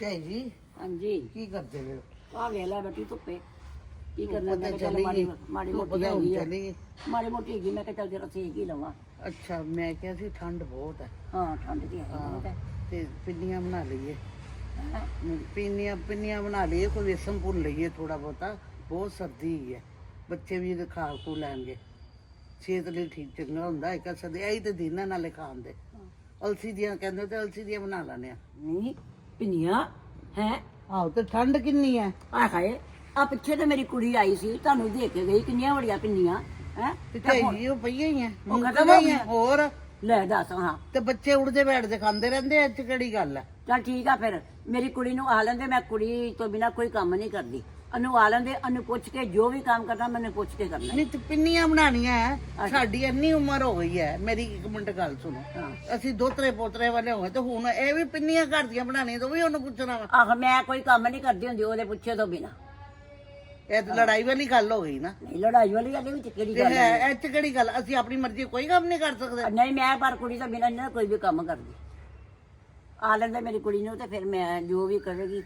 ਝਾਈ ਜੀ? ਹਾਂਜੀ। ਕੀ ਕਰਦੇ ਹੋ ਆ ਵੇਲਾ ਬੈਠੀ ਧੁੱਪੇ। ਕੀ ਕਰਨਾ ਪਤਾ ਮੈਂ ਕਿਹਾ ਚੱਲ ਚਲੀ ਮਾੜੀ ਗਈ। ਮਾੜੀ ਧੁੱਪ ਮੋਟੀ ਤਾਂ ਹੁਣ ਹੈਗੀ ਆ। ਚਲੀ ਗਈ। ਮਾੜੀ ਮੋਟੀ ਹੈਗੀ ਮੈਂ ਕਿਹਾ ਚੱਲ ਜਰਾ ਸੇਕ ਹੀ ਲਵਾਂ। ਅੱਛਾ ਮੈਂ ਕਿਹਾ ਸੀ ਠੰਡ ਬਹੁਤ ਹੈ। ਹਾਂ ਠੰਡ ਦੀ ਹੈ ਬਹੁਤ ਹੈ। ਤੇ ਪਿੰਨੀਆਂ ਬਣਾ ਲਈਏ। ਹੈਂ। ਪਿੰਨੀਆਂ ਪਿੰਨੀਆਂ ਬਣਾ ਲਈਏ ਕੋਈ ਵੇਸਣ ਭੁੰਨ ਲਈਏ ਥੋੜਾ ਬਹੁਤਾ। ਬਹੁਤ ਸਰਦੀ ਹੀ ਹੈ। ਬੱਚੇ ਵੀ ਇਹਦੇ ਖਾ ਖੂ ਲੈਣਗੇ। ਸਿਹਤ ਲਈ ਠੀਕ ਚੰਗਾ ਹੁੰਦਾ। ਇੱਕ ਸਰਦੀ ਆਈ ਤੇ ਦਿਨਾਂ ਨਾਲੇ ਖਾਣ ਦੇ। ਅਲਸੀ ਦੀਆਂ ਕਹਿੰਦੇ ਤੇ ਅਲਸੀ ਦੀਆਂ ਬਣਾ ਲੈਣੇ ਆ। ਨਹੀਂ ਪਿੰਨੀਆਂ ਹੈ? ਆਹੋ ਤੇ ਠੰਡ ਕਿੰਨੀ ਹੈ ਆ ਖਾਏ ਆ ਪਿੱਛੇ ਤੇ ਮੇਰੀ ਕੁੜੀ ਆਈ ਸੀ ਤੁਹਾਨੂੰ ਦੇਖ ਕੇ ਗਈ ਕਿੰਨੀਆਂ ਵੱਡੀਆਂ ਪਿੰਨੀਆਂ ਹੈ? ਤੇ ਜੀ ਉਹ ਪਈਆਂ ਹੀ ਆ ਉਹ ਖਤਮ ਹੋ ਗਈਆਂ। ਹੋਰ? ਲੈ ਦੱਸ ਹਾਂ। ਤੇ ਬੱਚੇ ਉੜਦੇ ਬੈਠਦੇ ਖਾਂਦੇ ਰਹਿੰਦੇ ਐ ਚ ਕਿਹੜੀ ਗੱਲ ਹੈ ਚੱਲ ਠੀਕ ਆ ਫਿਰ ਮੇਰੀ ਕੁੜੀ ਨੂੰ ਆ ਲੈਂਦੇ ਮੈਂ ਕੁੜੀ ਤੋਂ ਬਿਨਾ ਕੋਈ ਕੰਮ ਨਹੀਂ ਕਰਦੀ। ਉਹਨੂੰ ਆ ਲੈਂਦੇ ਪੁੱਛ ਕੇ ਜੋ ਵੀ ਕੰਮ ਕਰਨਾ ਮੈਨੂੰ ਪੁੱਛ ਕੇ ਕਰਨਾ। ਨਹੀਂ ਤੇ ਪਿੰਨੀਆਂ ਬਣਾਉਣੀਆਂ ਹੈ ਸਾਡੀ ਇੰਨੀ ਉਮਰ ਹੋ ਗਈ ਹੈ ਮੇਰੀ ਇੱਕ ਮਿੰਟ ਗੱਲ ਸੁਣੋ। ਅਸੀਂ ਦੋਤਰੇ ਪੋਤਰੇ ਵਾਲੇ ਹੋਏ ਤੇ ਹੁਣ ਇਹ ਵੀ ਪਿੰਨੀਆਂ ਘਰ ਦੀਆਂ ਬਣਾਉਣੀਆਂ ਤਾਂ ਵੀ ਉਹਨੂੰ ਪੁੱਛਣਾ ਵਾ। ਆਹ ਮੈਂ ਕੋਈ ਕੰਮ ਨਹੀਂ ਕਰਦੀ ਹੁੰਦੀ ਉਹਦੇ ਪੁੱਛੇ ਤੋਂ ਬਿਨਾ। ਇਹ ਤਾਂ ਲੜਾਈ ਵਾਲੀ ਗੱਲ ਹੋ ਗਈ ਨਾ। ਨਹੀਂ ਲੜਾਈ ਵਾਲੀ ਗੱਲ ਵਿੱਚ ਕਿਹੜੀ ਗੱਲ ਹੈ ਇਹ ਚ ਕਿਹੜੀ ਗੱਲ। ਅਸੀਂ ਆਪਣੀ ਮਰਜ਼ੀ ਕੋਈ ਕੰਮ ਨਹੀਂ ਕਰ ਸਕਦੇ। ਨਹੀਂ ਮੈਂ ਪਰ ਕੁੜੀ ਤੋਂ ਬਿਨਾਂ ਨਹੀਂ ਕੋਈ ਵੀ ਕੰਮ ਕਰਦੀ। ਆ ਲੈਂਦੇ ਮੇਰੀ ਕੁੜੀ ਨੂੰ ਤੇ ਫਿਰ ਮੈਂ ਜੋ ਵੀ ਕਰੇਗੀ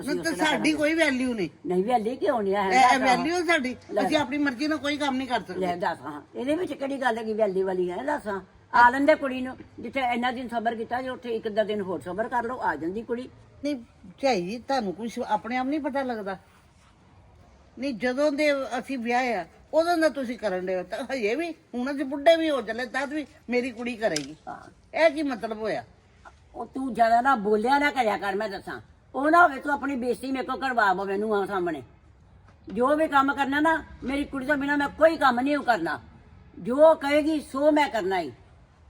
ਅਸੀਂ ਤੇ ਸਾਡੀ ਕੋਈ ਵੈਲਿਊ ਨਹੀਂ। ਨਹੀਂ ਵੇਲੀ ਕਿਉਂ ਨਹੀਂ ਇਹ ਹੈ ਵੈਲਿਊ ਸਾਡੀ। ਅਸੀਂ ਆਪਣੀ ਮਰਜ਼ੀ ਨਾਲ ਕੋਈ ਕੰਮ ਨਹੀਂ ਕਰ ਸਕਦੇ। ਲੈ ਦੱਸ ਹਾਂ। ਇਹਦੇ ਵਿੱਚ ਕਿਹੜੀ ਗੱਲ ਹੈਗੀ ਵੈਲੀ ਵਾਲੀ ਹੈ? ਦੱਸ ਹਾਂ। ਆ ਲੈਂਦੇ ਕੁੜੀ ਨੂੰ ਜਿੱਥੇ ਇੰਨਾ ਦਿਨ ਸਬਰ ਕੀਤਾ ਜੇ ਉੱਥੇ ਇੱਕ ਅੱਧਾ ਦਿਨ ਹੋਰ ਸਬਰ ਕਰ ਲਓ ਆ ਜਾਂਦੀ ਕੁੜੀ। ਨਹੀਂ ਝਾਈ ਜੀ ਤੁਹਾਨੂੰ ਕੁਝ ਆਪਣੇ ਆਪ ਨਹੀਂ ਪਤਾ ਲੱਗਦਾ। ਨਹੀਂ ਜਦੋਂ ਦੇ ਅਸੀਂ ਵਿਆਹ ਆ ਉਦੋਂ ਦਾ ਤੁਸੀਂ ਕਰਨ ਦੇ ਤਾਂ ਹਜੇ ਵੀ ਹੁਣ ਅਸੀਂ ਬੁੱਢੇ ਵੀ ਹੋ ਚੱਲੇ ਤਦ ਵੀ ਮੇਰੀ ਕੁੜੀ ਕਰੇਗੀ। ਹਾਂ। ਇਹ ਕੀ ਮਤਲਬ ਹੋਇਆ? ਉਹ ਤੂੰ ਜ਼ਿਆਦਾ ਨਾ ਬੋਲਿਆ ਨਾ ਕਰਿਆ ਕਰ ਮੈਂ ਦੱਸਾਂ। ਉਹ ਨਾ ਹੋਵੇ ਤੂੰ ਆਪਣੀ ਬੇਇੱਜ਼ਤੀ ਮੇਰੇ ਕੋਲ ਕਰਵਾ ਬਵੇ ਨੂੰ ਆ ਸਾਹਮਣੇ। ਜੋ ਵੀ ਕੰਮ ਕਰਨਾ ਨਾ ਮੇਰੀ ਕੁੜੀ ਤੋਂ ਬਿਨਾ ਮੈਂ ਕੋਈ ਕੰਮ ਨਹੀਂ ਕਰਨਾ। ਜੋ ਕਹੇਗੀ ਸੋ ਮੈਂ ਕਰਨਾ ਹੀ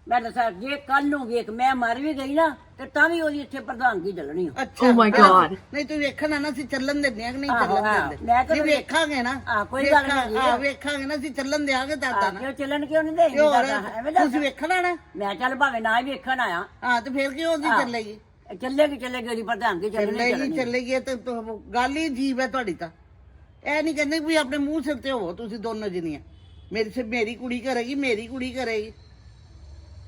ਮੈਂ ਦੱਸਾਂ ਜੇ ਕੱਲ ਨੂੰ ਵੇਖ ਮੈਂ ਮਰ ਵੀ ਗਈ ਨਾ ਤੇ ਤਾਂ ਵੀ ਉਹਦੀ ਇੱਥੇ ਪ੍ਰਧਾਨਗੀ ਚੱਲਣੀ ਆ। ਅੱਛਾ ਓ ਮਾਈ ਗॉड ਨਹੀਂ ਤੂੰ ਵੇਖਣਾ ਨਾ ਅਸੀਂ ਚੱਲਣ ਦਿੰਦੇ ਆ ਕਿ ਨਹੀਂ ਆਹੋ, ਚੱਲਣ ਆਹੋ। ਦਿੰਦੇ। ਮੈਂ ਤਾਂ ਨਹੀਂ ਵੇਖ- ਵੇਖਾਂਗੇ ਨਾ ਆਹ, ਕੋਈ ਗੱਲ ਨਹੀਂ ਆਹ, ਵੇਖਾਂਗੇ ਨਾ ਅਸੀਂ ਚੱਲਣ ਦਿਆਂਗੇ ਦਾਦਾ ਨਾ ਕਿਉਂ ਚੱਲਣ ਕਿਉਂ ਨਹੀਂ ਦੇਂਦੀ ਤੇ ਹੋਰ ਦਾਦਾ ਐਵੇਂ ਦੱਸ। ਤੁਸੀਂ ਵੇਖਣਾ ਨਾ। ਮੈਂ ਚੱਲ ਭਾਵੇਂ ਨਾ ਹੀ ਵੇਖਣ ਆਇਆ। ਹਾਂ ਤੇ ਫਿਰ ਕਿਉਂ ਉਹਦੀ ਚੱਲੇਗੀ ਚੱਲੇਗੀ ਚੱਲੇਗੀ ਉਹਦੀ ਪ੍ਰਧਾਨਗੀ ਚੱਲਣੀ ਚੱਲੇਗੀ ਚੱਲਣੀ। ਚੱਲੇਗੀ ਇਹ ਤਾਂ ਤੁਹ- ਗੱਲ ਹੀ ਜੀਵ ਹੈ ਤੁਹਾਡੀ ਤਾਂ। ਇਹ ਨਹੀਂ ਕਹਿੰਦੇ ਵੀ ਆਪਣੇ ਮੂੰਹ ਸਿਰ ਤੇ ਹੋਵੋ ਤੁਸੀਂ ਦੋਨੋਂ ਜਣੀਆਂ। ਮੇਰੀ ਸੇ ਮੇਰੀ ਕੁੜੀ ਕਰੇਗੀ ਮੇਰੀ ਕੁੜੀ ਕਰੇਗੀ।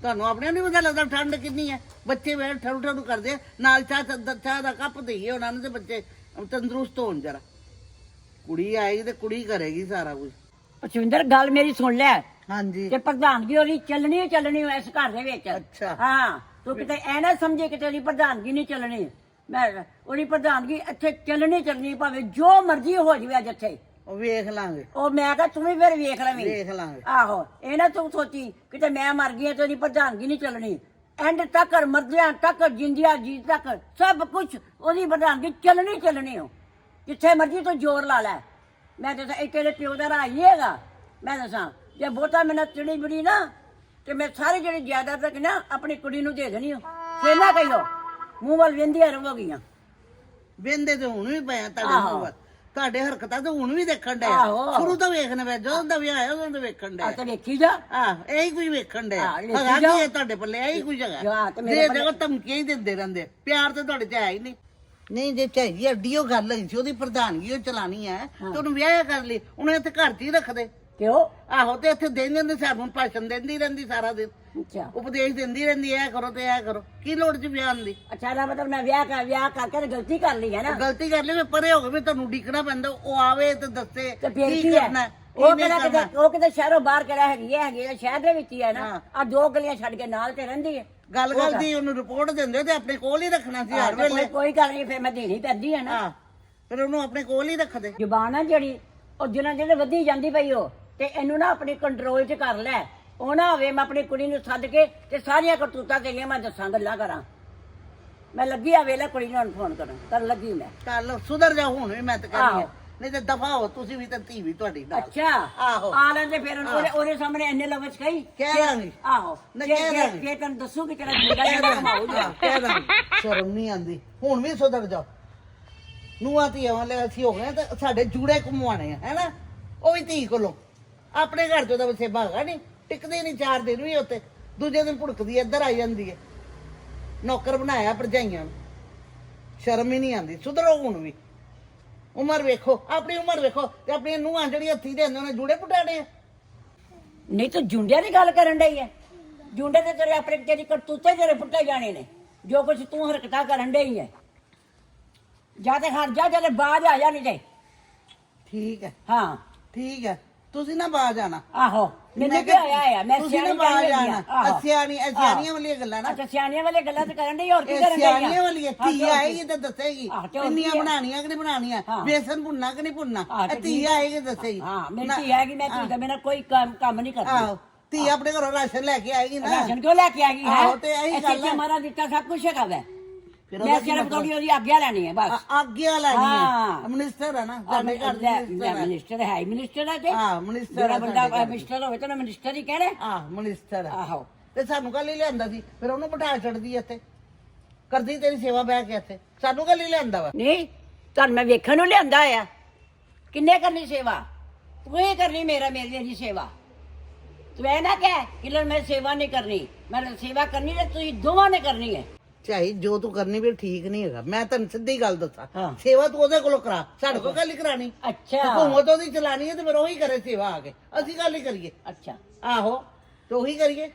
ਤੁਹਾਨੂੰ ਆਪਣੇ ਨਹੀਂ ਪਤਾ ਲੱਗਦਾ ਠੰਡ ਕਿੰਨੀ ਹੈ। ਬੱਚੇ ਬੈਠ ਠਰੂ ਠਰੂ ਕਰਦੇ ਆ, ਨਾਲ ਚਾਹ ਦਾ- ਚਾਹ ਦਾ ਕੱਪ ਦੇਈਏ ਉਹਨਾਂ ਨੂੰ ਤੇ ਬੱਚੇ ਤੰਦਰੁਸਤ ਹੋਣ ਜਰਾ। ਕੁੜੀ ਆਏਗੀ ਤੇ ਕੁੜੀ ਕਰੇਗੀ ਸਾਰਾ ਕੁਝ। ਪਚਵਿੰਦਰ ਗੱਲ ਮੇਰੀ ਸੁਣ ਲੈ। ਹਾਂਜੀ। ਤੇ ਪ੍ਰਧਾਨਗੀ ਉਹਦੀ ਚੱਲਣੀ ਹੀ ਚੱਲਣੀ ਓ ਇਸ ਘਰ ਦੇ ਵਿੱਚ। ਅੱਛਾ। ਹਾਂ। ਤੂੰ ਕਿਤੇ ਐ ਨਾ ਸਮਝੇ ਕਿ ਤੇਰੀ ਪ੍ਰਧਾਨਗੀ ਨਹੀਂ ਚੱਲਣੀ। ਮੈਂ ਉਹਦੀ ਪ੍ਰਧਾਨਗੀ ਇੱਥੇ ਚੱਲਣੀ ਚੱਲਣੀ ਭਾਵੇਂ ਜੋ ਮਰਜ਼ੀ ਹੋ ਜਵੇ ਅੱਜ ਇੱਥੇ। ਉਹ ਵੇਖ ਲਾਂਗੇ। ਉਹ ਮੈਂ ਕਿਹਾ ਤੂੰ ਵੀ ਫਿਰ ਵੇਖ ਲਵੀਂ। ਵੇਖ ਲਾਂਗੇ। ਆਹੋ ਇਹ ਨਾ ਤੂੰ ਸੋਚੀ ਕਿਤੇ ਮੈਂ ਮਰ ਗਈ ਤੇ ਉਹਦੀ ਪ੍ਰਧਾਨਗੀ ਨਹੀਂ ਚੱਲਣੀ। ਐਂਡ ਤੱਕ ਮਰਦਿਆਂ ਤੱਕ ਜਿੰਦਿਆਂ ਜੀ ਤੱਕ ਸਭ ਕੁਝ ਉਹਦੀ ਪ੍ਰਧਾਨਗੀ ਚੱਲਣੀ ਚੱਲਣੀ ਹੋ ਜਿੱਥੇ ਮਰਜ਼ੀ ਤੂੰ ਜ਼ੋਰ ਲਾ ਲੈ। ਮੈਂ ਦੱਸਾਂ ਇਹ ਤੇਰੇ ਪਿਓ ਦਾ ਹੈਗਾ। ਮੈਂ ਦੱਸਾਂ ਜੇ ਬਹੁਤਾ ਮੈਨੂੰ ਚਿੜੀ ਬੜੀ ਨਾ ਤੇ ਮੈਂ ਸਾਰੀ ਜਿਹੜੀ ਜਾਇਦਾਦ ਤੱਕ ਨਾ ਆਪਣੀ ਕੁੜੀ ਨੂੰ ਦੇ ਦੇਣੀ ਹੋ ਫੇਰ ਨਾ ਕਹਿਓ। ਮੂੰਹ ਵੱਲ ਵੇਂਦੀਆਂ ਰਹੋਗੀਆਂ ਵੇਂਦੇ ਤੇ ਹੁਣ ਵੀ ਪਿਆ ਤੁਹਾਡੇ ਆਹੋ। ਮੂੰਹ ਵੱਲ। ਤੁਹਾਡੇ ਹਰਕਤਾਂ ਤੇ ਹੁਣ ਵੀ ਦੇਖਣ ਡਿਆ ਆਹੋ। ਸ਼ੁਰੂ ਤੋਂ ਵੇਖਣ ਪਿਆ ਜਦੋਂ ਦਾ ਵਿਆਹ ਆਇਆ ਉਦੋਂ ਤੋਂ ਵੇਖਣ ਆ। ਡਿਆ ਤੇ ਵੇਖੀ ਜਾ। ਆਹ ਇਹੀ ਕੁਝ ਵੇਖਣ ਡਿਆ ਹਾਂ, ਵੇਖੀ ਹੈਗਾ ਜਾਓ। ਤੁਹਾਡੇ ਪੱਲੇ ਇਹੀ ਕੁਝ ਹੈਗਾ। ਜਾ, ਤੇ ਮੇਰੇ ਦੇ ਪੱਲੇ- ਜਗ੍ਹਾ ਧਮਕੀਆਂ ਹੀ ਦਿੰਦੇ ਰਹਿੰਦੇ ਆ। ਪਿਆਰ ਤੇ ਤੁਹਾਡੇ ਚ ਹੈ ਹੀ ਨਹੀਂ। ਨਹੀਂ ਜੇ ਚਾਹੀਦੀ ਅੱਡੀ ਉਹ ਗੱਲ ਹੋਈ ਸੀ ਉਹਦੀ ਪ੍ਰਧਾਨਗੀ ਉਹ ਚਲਾਣੀ ਹੈ। ਤੇ ਉਹਨੂੰ ਵਿਆਹ ਕਰ ਲਈ। ਉਹਨੂੰ ਇੱਥੇ ਘਰ 'ਚ ਹੀ ਰੱਖਦੇ। ਕਿਉਂ? ਆਹੋ ਤੇ ਇੱਥੇ ਦੇ ਜਾਂਦੇ ਸਾਨੂੰ ਭਾਸ਼ਣ ਦਿੰਦੀ ਰਹਿੰਦੀ ਸਾਰਾ ਦਿਨ। ਅੱਛਾ। ਉਪਦੇਸ਼ ਦਿੰਦੀ ਰਹਿੰਦੀ ਐ ਕਰੋ ਤੇ ਐ ਕਰੋ। ਕੀ ਲੋੜ ਚ ਵਿਆਹ ਦੀ? ਅੱਛਾ ਨਾ ਮਤਲਬ ਮੈਂ ਵਿਆਹ ਕਰ ਵਿਆਹ ਕਰਕੇ ਤੇ ਗਲਤੀ ਕਰ ਲਈ ਹੈ ਨਾ। ਗਲਤੀ ਕਰ ਲਈ ਵੀ ਪਰੇ ਹੋ ਗਏ ਵੀ ਤੁਹਾਨੂੰ ਡੀਕਣਾ ਪੈਂਦਾ ਉਹ ਆਵੇ ਤੇ ਦੱਸੇ ਤੇ ਫਿਰ ਕੀ ਹੈ? ਕਰਨਾ ਉਹ ਕਿਹੜਾ ਕਰਨਾ। ਕਿਤੇ ਉਹ ਕਿਤੇ ਸ਼ਹਿਰੋਂ ਬਾਹਰ ਕਿਹੜਾ ਹੈਗੀ ਹੈ ਹੈਗੀ ਹੈ ਸ਼ਹਿਰ ਦੇ ਵਿੱਚ ਹੀ ਹੈ ਨਾ। ਹਾਂ। ਆ ਦੋ ਗਲੀਆਂ ਛੱਡ ਕੇ ਨਾਲ ਤੇ ਰਹਿੰਦੀ ਹੈ। ਗੱਲ ਗੱਲ ਦੀ ਉਹਨੂੰ ਰਿਪੋਰਟ ਦਿੰਦੇ ਤੇ ਆਪਣੇ ਕੋਲ ਹੀ ਰੱਖਣਾ ਸੀ ਹਰ ਤੇ ਕੋਈ ਵੇਲੇ। ਕੋਈ ਗੱਲ ਨਹੀਂ ਫਿਰ ਮੈਂ ਦੇਣੀ ਪੈਂਦੀ ਹੈ ਨਾ। ਹਾਂ। ਫਿਰ ਉਹਨੂੰ ਆਪਣੇ ਕੋਲ ਹੀ ਰੱਖਦੇ ਜ਼ੁਬਾਨ ਆ ਜਿਹੜੀ ਉਹ ਜਿੰਨਾ ਜਿਹੜੇ ਵਧੀ ਜਾਂਦੀ ਪਈ ਉਹ। ਤੇ ਇਹਨੂੰ ਨਾ ਆਪਣੀ ਕੰਟਰੋਲ 'ਚ ਕਰ ਲੈ। ਉਹ ਨਾ ਹੋਵੇ ਮੈਂ ਆਪਣੀ ਕੁੜੀ ਨੂੰ ਸੱਦ ਕੇ ਤੇ ਸਾਰੀਆਂ ਕਰਤੂਤਾਂ ਤੇਰੀਆਂ ਮੈਂ ਦੱਸਾਂ ਗੱਲਾਂ ਕਰਾਂ। ਮੈਂ ਲੱਗੀ ਆ ਵੇਲੇ ਕੁੜੀ ਨੂੰ ਫੋਨ ਕਰਨ ਕਰਨ ਲੱਗੀ ਮੈਂ। ਚੱਲ ਸੁਧਰ ਜਾ ਹੁਣ ਵੀ ਮੈਂ ਤਾਂ ਕਹਿੰਦੀ ਆਹੋ। ਹਾਂ। ਨਹੀਂ ਤੇ ਦਫਾ ਹੋ ਤੁਸੀਂ ਵੀ ਤਾਂ ਧੀ ਵੀ ਤੁਹਾਡੀ ਨਾਲ। ਅੱਛਾ। ਆਹੋ। ਆ ਲੈਂਦੇ ਫਿਰ ਉਹਦੇ ਉਹਦੇ ਸਾਹਮਣੇ ਇੰਨੇ ਲਫ਼ਜ਼ ਕਹੀ। ਕਹਿ ਦਾਂਗੀ। ਆਹੋ। ਨਾ ਜੇ ਕਹਿ ਜੇ- ਦਾਂਗੀ। ਜੇ ਤੈਨੂੰ ਦੱਸੂ ਕਿ ਤੇਰਾ ਜਿੰਦਾ ਜਿਹੜਾ ਕਮਾਊਗਾ ਹਾਂ, ਕਹਿ ਦਾਂਗੀ। ਸ਼ਰਮ ਨਹੀਂ ਆਂਦੀ ਹੁਣ ਵੀ ਸੁਧਰ ਜਾ ਨੂੰਹਾਂ ਧੀਆਂ ਵਾਲੇ ਅਸੀਂ ਹੋ ਗਏ ਤਾਂ ਸਾਡੇ ਜੂੜੇ ਘੁੰਮਵਾਣੇ ਆ ਹੈਨਾ? ਉਹ ਵੀ ਧੀ ਕੋਲੋਂ। ਆਪਣੇ ਘਰ ਚੋਂ ਤਾਂ ਵਸੇ ਭਾਗਾ ਨਹੀਂ ਟਿਕਦੇ ਨਹੀਂ ਚਾਰ ਦਿਨ ਵੀ ਉੱਤੇ ਦੂਜੇ ਦਿਨ ਭੁੜਕਦੀ ਇੱਧਰ ਆ ਜਾਂਦੀ ਹੈ ਨੌਕਰ ਬਣਾਇਆ ਭਰਜਾਈਆਂ ਨੂੰ। ਸ਼ਰਮ ਹੀ ਨਹੀਂ ਆਂਦੀ ਸੁਧਰੋ ਹੁਣ ਵੀ। ਉਮਰ ਵੇਖੋ ਆਪਣੀ ਉਮਰ ਵੇਖੋ ਤੇ ਆਪਣੀਆਂ ਨੂੰਹਾਂ ਜਿਹੜੀਆਂ ਹੱਥੀ ਦੇ ਹੁੰਦੇ ਉਹਨੇ ਜੂੜੇ ਪੁਟਾੜੇ ਨਹੀਂ ਤੂੰ ਜੁੰਡਿਆਂ ਦੀ ਗੱਲ ਕਰਨ ਡਈ ਹੈ ਜੁੰਡੇ ਤੇ ਤੇਰੇ ਆਪਣੇ ਤੇਰੀ ਕਰਤੂਤੇ ਤੇਰੇ ਪੁੱਟੇ ਜਾਣੇ ਨੇ। ਜੋ ਕੁਝ ਤੂੰ ਹਰਕਤਾਂ ਕਰਨ ਡਈ ਹੈ ਜਾਂ ਤੇ ਹਟ ਜਾ ਜਦ ਬਾਜ ਆ ਜਾ ਨਹੀਂ ਤੇ। ਠੀਕ ਹੈ ਹਾਂ। ਠੀਕ ਹੈ ਤੁਸੀਂ ਨਾ ਬਾਜ ਆਣਾ ਆਹੋ ਮੈਨੂੰ ਕੀ ਹੋਇਆ ਆ ਮੈਂ ਤੁਸੀਂ ਨਾ ਸਿਆਣੀ ਬਾਜ ਬਣ ਗਈ ਆਣਾ ਆ ਆਹੋ। ਸਿਆਣੀ ਸਿਆਣੀਆਂ ਵਾਲੀਆਂ ਗੱਲਾਂ ਨਾ। ਅੱਛਾ ਸਿਆਣੀਆਂ ਵਾਲੇ ਗੱਲਾਂ ਤੇ ਕਰਨ ਦੀ ਹੋਰ ਕੀ ਕਰਨ ਸਿਆਣੀਆਂ ਵਾਲੀਆਂ ਧੀ ਆਏਗੀ ਤੇ ਦੱਸੇਗੀ ਆਹ, ਤੇ ਹੋਰ ਇੰਨੀਆਂ ਕੀ ਹੈ? ਬਣਾਣੀਆਂ ਕਿ ਨਹੀਂ ਬਣਾਣੀਆਂ ਹਾਂ। ਬੇਸਨ ਭੁੰਨਾ ਕਿ ਨਹੀਂ ਭੁੰਨਾ ਆਹ, ਤੇ ਇਹ ਧੀ ਆਏਗੀ ਦੱਸੇਗੀ। ਹਾਂ ਮੇਰੀ ਧੀ ਹੈਗੀ ਮੈਂ ਧੀ ਦਾ ਮੇਰਾ ਕੋਈ ਕੰਮ ਕੰਮ ਨਹੀਂ ਕਰਦੀ। ਆਹੋ ਧੀ ਆਪਣੇ ਘਰੋਂ ਰਾਸ਼ਨ ਲੈ ਕੇ ਆਏਗੀ ਨਾ। ਰਾਸ਼ਨ ਕਿਉਂ ਲੈ ਕੇ ਆ ਗਈ ਹੈ? ਆਹੋ, ਤੇ ਇਹੀ ਗੱਲ ਹੈ। ਮਾਰਾ ਦਿੱਤਾ ਸਭ ਕੁਝ ਹੈਗਾ ਵੈ। ਫਿਰ ਮੈਂ ਉਹਦਾ ਕੀ ਸਿਰਫ ਮਤਲਬ? ਥੋੜੀ ਉਹਦੀ ਆਗਿਆ ਲੈਣੀ ਹੈ ਬਸ। ਆ- ਆਗਿਆ ਲੈਣੀ ਹਾਂ। ਹੈ। ਮਿਨਿਸਟਰ ਹੈ ਨਾ ਸਾਡੇ ਘਰ ਦੇ ਮਿਨਿਸਟਰ ਹੈ। ਮਿਨਿਸਟਰ ਹੈ ਮਿਨਿਸਟਰ ਹੈ ਤੇ ਹਾਂ, minister ਜਿਹੜਾ ਹੈ ਬੰਦਾ ਸਾਡੇ ਘਰ। ਮਿਨਿਸਟਰ ਹੋਵੇ ਤਾਂ ਮਿਨਿਸਟਰ ਹੀ ਕਹਿਣਾ। ਆਹ ਮਿਨਿਸਟਰ ਹੈ। ਆਹੋ। ਤੇ ਸਾਨੂੰ ਕੱਲ ਹੀ ਲਿਆਂਦਾ ਸੀ ਫਿਰ ਉਹਨੂੰ ਬਿਠਾ ਛੱਡਦੀ ਇੱਥੇ। ਕਰਦੀ ਤੇਰੀ ਸੇਵਾ ਬਹਿ ਕੇ ਇੱਥੇ। ਸਾਨੂੰ ਕੱਲ ਹੀ ਲਿਆਂਦਾ ਵਾ। ਨਹੀਂ ਤੁਹਾਨੂੰ ਮੈਂ ਵੇਖਣ ਨੂੰ ਲਿਆਂਦਾ ਆ। ਕਿੰਨੇ ਕਰਨੀ ਸੇਵਾ? ਤੂੰ ਹੀ ਕਰਨੀ ਮੇਰਾ ਮੇਰੇ ਦੀ ਸੇਵਾ। ਤੂੰ ਇਹ ਨਾ ਕਹਿ ਕਿ ਲੈ ਮੈਂ ਸੇਵਾ ਨਹੀਂ ਕਰਨੀ। ਮੈਂ ਸੇਵਾ ਕਰਨੀ ਤੇ ਤੁਸੀਂ ਦੋਵਾਂ ਨੇ ਕਰਨੀ ਹੈ। ਚਾਹੀ ਜੋ ਤੂੰ ਕਰਨੀ ਵੀ ਠੀਕ ਨਹੀਂ ਹੈਗਾ। ਮੈਂ ਤੈਨੂੰ ਸਿੱਧੀ ਗੱਲ ਦੱਸਾਂ। ਹਾਂ। ਸੇਵਾ ਤੂੰ ਉਹਦੇ ਕੋਲੋਂ ਕਰਾ। ਸਾਡੇ ਕੋਲ ਹੀ ਕਰਾਣੀ ਅੱਛਾ। ਹਕੂਮਤ ਉਹਦੀ ਚਲਾਣੀ ਹੈ ਤੇ ਫਿਰ ਉਹੀ ਕਰੇ ਸੇਵਾ ਆ ਕੇ। ਅਸੀਂ ਗੱਲ ਹੀ ਕਰੀਏ। ਅੱਛਾ। ਆਹੋ ਤੇ ਉਹੀ ਕਰੀਏ।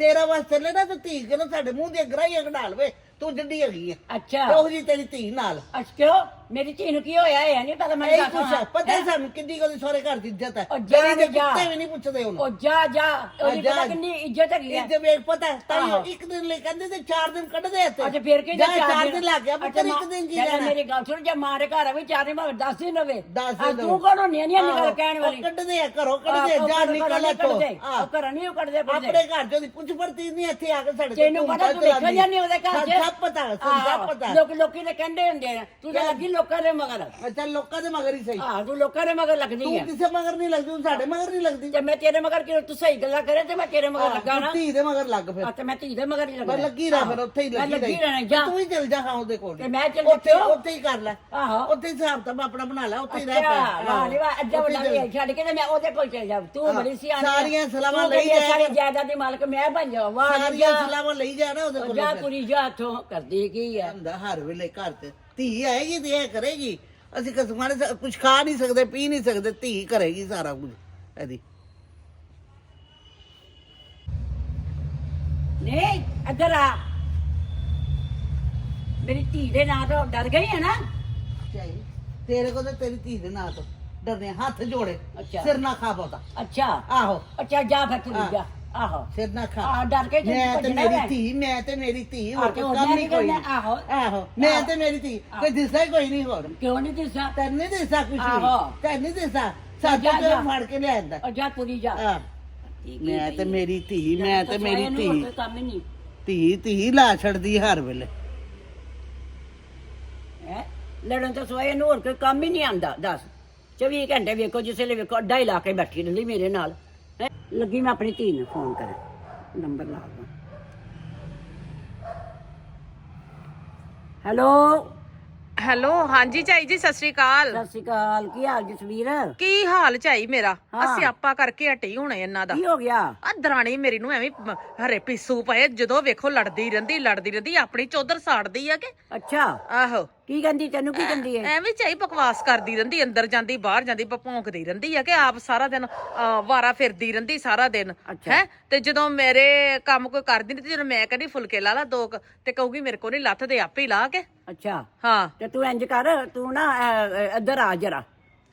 ਤੇਰਾ ਵਾਸ ਚੱਲੇ ਨਾ ਤੇ ਧੀ ਕੇ ਨਾ ਸਾਡੇ ਮੂੰਹ ਦੀਆਂ ਗਰਾਈਆਂ ਕਢਾ ਲਵੇ। ਤੂੰ ਜੱਡੀ ਹੈਗੀ ਹੈ ਅੱਛਾ। ਤੇ ਉਹ ਜੀ ਤੇਰੀ ਧੀ ਨਾਲ। ਅੱਛਾ ਕਿਉਂ? ਮੇਰੀ ਧੀ ਨੂੰ ਕੀ ਹੋਇਆ ਇਹ ਨਹੀਂ ਪਤਾ ਮੈਂ ਇਹ ਹੈ। ਪਤਾ ਹੈ ਸਾਨੂੰ ਕਿੰਨੀ ਕੋਲ ਸਹੁਰੇ ਘਰ ਦੀ ਇੱਜ਼ਤ ਹੈ। ਉਹ ਜਾ ਦੇ ਵੇ ਜਾ। ਕੁੱਤੇ ਵੀ ਨਹੀਂ ਪੁੱਛਦੇ ਉਹਨੂੰ। ਉਹ ਜਾ ਜਾ। ਉਹਦੀ ਜਾ। ਪਤਾ ਕਿੰਨੀ ਇੱਜ਼ਤ ਹੈਗੀ ਹੈ। ਜੇ ਵੇਖ ਪਤਾ ਤਾਂ ਆਹੋ। ਇੱਕ ਦਿਨ ਲਈ ਕਹਿੰਦੇ ਤੇ ਚਾਰ ਦਿਨ ਕੱਢਦੇ ਇੱਥੇ। ਅੱਛਾ ਫਿਰ ਕੀ ਜਾਂ ਚਾਰ ਦਿਨ? ਲੱਗ ਗਿਆ ਪੁੱਤਰ ਇੱਕ ਦਿਨ ਕੀ ਚੱਲ ਲੈਣਾ ਮੇਰੀ ਗੱਲ ਸੁਣ ਜੇ ਮਾਰੇ ਘਰ ਆਵੇ ਚਾਰ ਭਾਵੇਂ 10 ਦਿਨ ਹੋਵੇ ਦਸ ਦਿਨ ਤੂੰ ਕੌਣ ਹੁੰਨੀ ਨਹੀਂ ਨਹੀਂ ਗੱਲ ਆਹੋ, ਕਹਿਣ ਵਾਲੀ। ਉਹ ਕੱਢਦੇ ਆ ਘਰੋਂ ਕੱਢਦੇ ਆਹ, ਆ ਉਹ ਜਾਂ ਘਰੋਂ ਨਿਕਲ ਨਹੀਂ ਇੱਥੋਂ ਕੱਢਦੇ, ਆਹ, ਉਹ ਘਰੋਂ ਨਹੀਂ ਉਹ ਕੱਢਦੇ। ਆਪਣੇ ਘਰ ਚੋਂ ਦੀ ਪੁੱਛ ਪੜਤੀ ਨਹੀਂ ਇੱਥੇ ਆ ਕੇ ਸਾਡੇ ਤੈਨੂੰ ਪਤਾ ਤੂੰ ਦੇਖਿਆ ਜਾਂ ਨਹੀਂ ਉਹਦੇ ਘਰ 'ਚ? ਸਭ ਪਤਾ ਸਭ ਆਹੋ, ਪਤਾ। ਲੋਕ ਲੋਕੀ ਤੇ ਕਹਿੰਦੇ ਹੁੰਦੇ ਆ ਤੂੰ ਤਾਂ ਲੱਗੀ ਲੋਕਾਂ ਦੇ ਮਗਰ। ਅੱਛਾ ਲੋਕਾਂ ਦੇ ਮਗਰ ਹੀ ਸਹੀ। ਆਹ ਤੂੰ ਲੋਕਾਂ ਦੇ ਮਗਰ ਲੱਗਦੀ ਤੂੰ ਹੈ ਕਿਸੇ ਮਗਰ ਨਹੀਂ ਲੱਗਦੀ ਤੂੰ ਸਾਡੇ ਮਗਰ ਨਹੀਂ ਲੱਗਦੀ। ਤੇ ਮੈਂ ਤੇਰੇ ਮਗਰ ਕਿ ਤੂੰ ਸਹੀ ਗੱਲਾਂ ਕਰੇ ਤੇ ਮੈਂ ਤੇਰੇ ਮਗਰ ਲੱਗਾ ਨਾ। ਤੂੰ ਧੀ ਦੇ ਮਗਰ ਲੱਗ ਫਿਰ। ਆ ਤੇ ਮੈਂ ਧੀ ਦੇ ਮਗਰ ਹੀ ਲੱਗਾ ਮੈਂ ਲੱਗੀ ਰਹਿ ਫਿਰ ਉੱਥੇ ਹੀ ਮੈਂ ਲੱਗੀ ਲੱਗੀ ਰਹੀ। ਰਹਿਣਾ ਜਾ। ਤੂੰ ਹੀ ਚੱਲ ਜਾ ਹਾਂ ਉਹਦੇ ਕੋਲ। ਤੇ ਮੈਂ ਚੱਲ ਉੱਥੇ ਕਿਉਂ? ਉੱਥੇ ਹੀ ਕਰ ਲੈ। ਆਹੋ। ਉੱਥੇ ਹੀ ਹਿਸਾਬ ਤਾਂ ਆਪਣਾ ਬਣਾ ਲੈ ਉੱਥੇ ਹੀ ਰਹਿ ਅੱਛਾ ਪੈ ਵਾਹ ਨੀ ਵਾਹ ਅੱਜਾ ਉੱਥੇ ਵੱਡਾ ਹੀ ਵੀ ਛੱਡ ਕੇ ਤੇ ਮੈਂ ਉਹਦੇ ਕੋਲ ਚਲ ਜਾ। ਤੂੰ ਹਾਂ, ਬੜੀ ਸਿਆਣੀ ਹੈ। ਸਾਰੀਆਂ ਸਲਾਹਾਂ ਤੂੰ ਲਈ ਕਹਿੰਦੀ ਹੈ, ਜਾਇਆ ਸਾਰੀ ਕਰ। ਜਾਇਦਾਦ ਦੀ ਮਾਲਕ ਮੈਂ ਬਣ ਜਾ ਵਾਹ ਨੀ ਸਾਰੀਆਂ ਜਾ। ਲਈ ਜਾ ਨਾ ਉਹਦੇ ਉਹ ਕੋਲ ਜਾ ਕੁੜੀ ਜਾ ਇੱਥੋਂ ਕਰਦੀ ਕੀ ਹੈ ਹੁੰਦਾ ਹਰ ਵੇਲੇ ਘਰ ਤੇ। ਧੀ ਆਏਗੀ ਤੇ ਇਹ ਕਰੇਗੀ। ਅਸੀਂ ਕਸਮਾਂ ਨੇ ਕੁਝ ਖਾ ਨਹੀਂ ਸਕਦੇ ਪੀ ਨਹੀਂ ਸਕਦੇ ਧੀ ਕਰੇਗੀ ਸਾਰਾ ਕੁਝ ਇਹਦੀ। ਨਹੀਂ ਇੱਧਰ ਆ। ਮੇਰੀ ਧੀ ਦੇ ਨਾਂ ਤੋਂ ਡਰ ਗਈ ਹੈ ਨਾ? ਚਾਹੀ ਤੇਰੇ ਕੋਲ ਤੇ ਤੇਰੀ ਧੀ ਦੇ ਨਾਂ ਤੋਂ ਡਰਨੇ ਹੱਥ ਜੋੜੇ ਅੱਛਾ। ਸਿਰ ਨਾ ਖਾ ਬਹੁਤਾ। ਅੱਛਾ। ਆਹੋ। ਅੱਛਾ ਜਾ ਫਿਰ ਕੁੜੀ। ਜਾ। ਆਹੋ। ਸਿਰ ਨਾ ਖਾ। ਆ ਡਰ ਕੇ ਮੈਂ ਤੇ ਭੱਜਣਾ ਮੇਰੀ ਹੈ। ਧੀ ਮੈਂ ਤੇ ਮੇਰੀ ਧੀ ਆਹ, ਹੋਰ ਤੇ ਕੋਈ ਹੋਰ ਕੰਮ ਮੈਂ ਨਹੀਂ ਕੀ ਕੋਈ। ਕਰਨਾ? ਆਹੋ। ਆਹੋ ਮੈਂ ਆਹੋ। ਤੇ ਮੇਰੀ ਧੀ ਕੋਈ ਦਿਸਦਾ ਹੀ ਕੋਈ ਨਹੀਂ ਹੋਰ। ਕਿਉਂ ਨਹੀਂ ਦਿਸਾ ਤੈਨੂੰ ਨਹੀਂ ਦਿਸਦਾ ਕੁਝ ਆਹੋ। ਵੀ ਤੈਨੂੰ ਨਹੀਂ ਦਿਸਦਾ। ਜਾ, ਸਾਡੇ ਜਾ। ਤੋਂ ਫੜ ਕੇ ਲਿਆਂਦਾ ਉਹ ਜਾ ਕੁੜੀ ਜਾ। ਹਾਂ ਮੈਂ ਤੇ ਮੇਰੀ ਧੀ ਮੈਂ ਤੇ ਮੇਰੀ ਇਹਨੂੰ ਹੋਰ ਧੀ। ਕੋਈ ਕੰਮ ਹੀ ਨਹੀਂ ਧੀ ਧੀ ਲਾ ਛੱਡਦੀ ਹਰ ਵੇਲੇ। ਹੈ? ਲੜਨ ਤੋਂ ਸਵਾਏ ਇਹਨੂੰ ਹੋਰ ਕੋਈ ਕੰਮ ਹੀ ਨਹੀਂ ਆਂਦਾ। ਦੱਸ। 24 ਘੰਟੇ ਵੇਖੋ ਜਿਸ ਵੇਲੇ ਵੇਖੋ ਅੱਡਾ ਹੀ ਲਾ ਕੇ ਬੈਠੀ ਰਹਿੰਦੀ ਮੇਰੇ ਨਾਲ। ਲੱਗੀ ਮੈਂ ਆਪਣੀ ਧੀ ਨੂੰ ਫੋਨ ਕਰਾਂ। ਨੰਬਰ ਲਾ ਦਾਂ ਹੈਲੋ? ਹੈਲੋ ਹਾਂਜੀ ਝਾਈ ਜੀ ਸਤਿ ਸ਼੍ਰੀ ਅਕਾਲ। ਸਤਿ ਸ਼੍ਰੀ ਅਕਾਲ ਕੀ ਹਾਲ ਜਸਵੀਰ? ਕੀ ਹਾਲ ਝਾਈ ਮੇਰਾ? ਹਾਂ। ਅਸੀਂ ਆਪਾ ਕਰਕੇ ਹਟੀ ਹੁਣੇ ਇਹਨਾਂ ਦਾ। ਕੀ ਹੋ ਗਿਆ? ਆ ਦਰਾਣੀ ਮੇਰੀ ਨੂੰ ਐਵੇਂ ਮ- ਹਰੇ ਪਿੱਸੂ ਪਏ ਜਦੋਂ ਵੇਖੋ ਲੜਦੀ ਰਹਿੰਦੀ ਲੜਦੀ ਰਹਿੰਦੀ ਆਪਣੀ ਚੌਧਰ ਸਾੜਦੀ ਆ ਕਿ? ਅੱਛਾ। ਆਹੋ। ਕੀ ਕਹਿੰਦੀ ਤੈਨੂੰ ਕੀ ਕਹਿੰਦੀ ਹੈ ਐਵੇਂ ਝਾਈ ਬਕਵਾਸ ਕਰਦੀ ਰਹਿੰਦੀ ਅੰਦਰ ਜਾਂਦੀ ਬਾਹਰ ਜਾਂਦੀ ਭੌਂਕਦੀ ਰਹਿੰਦੀ ਆ ਕਿ ਆਪ ਸਾਰਾ ਦਿਨ ਅਹ, ਵਾਰਾ ਫਿਰਦੀ ਰਹਿੰਦੀ ਸਾਰਾ ਦਿਨ ਅੱਛਾ। ਹੈ? ਤੇ ਜਦੋਂ ਮੇਰੇ ਕੰਮ ਕੋਈ ਕਰਦੀ ਨਹੀਂ ਤੇ ਜਦੋਂ ਮੈਂ ਕਹਿੰਦੀ ਫੁਲਕੇ ਲਾ ਲਾ ਦੋ ਕੁ, ਤੇ ਕਹੂਗੀ ਮੇਰੇ ਕੋਲ ਨਹੀਂ ਲੱਥ ਦੇ ਆਪੇ ਹੀ ਲਾ ਕੇ। ਅੱਛਾ। ਹਾਂ। ਤੇ ਤੂੰ ਇੰਜ ਕਰ ਤੂੰ ਨਾ ਅਹ, ਅਹ, ਇੱਧਰ ਆ ਜਰਾ।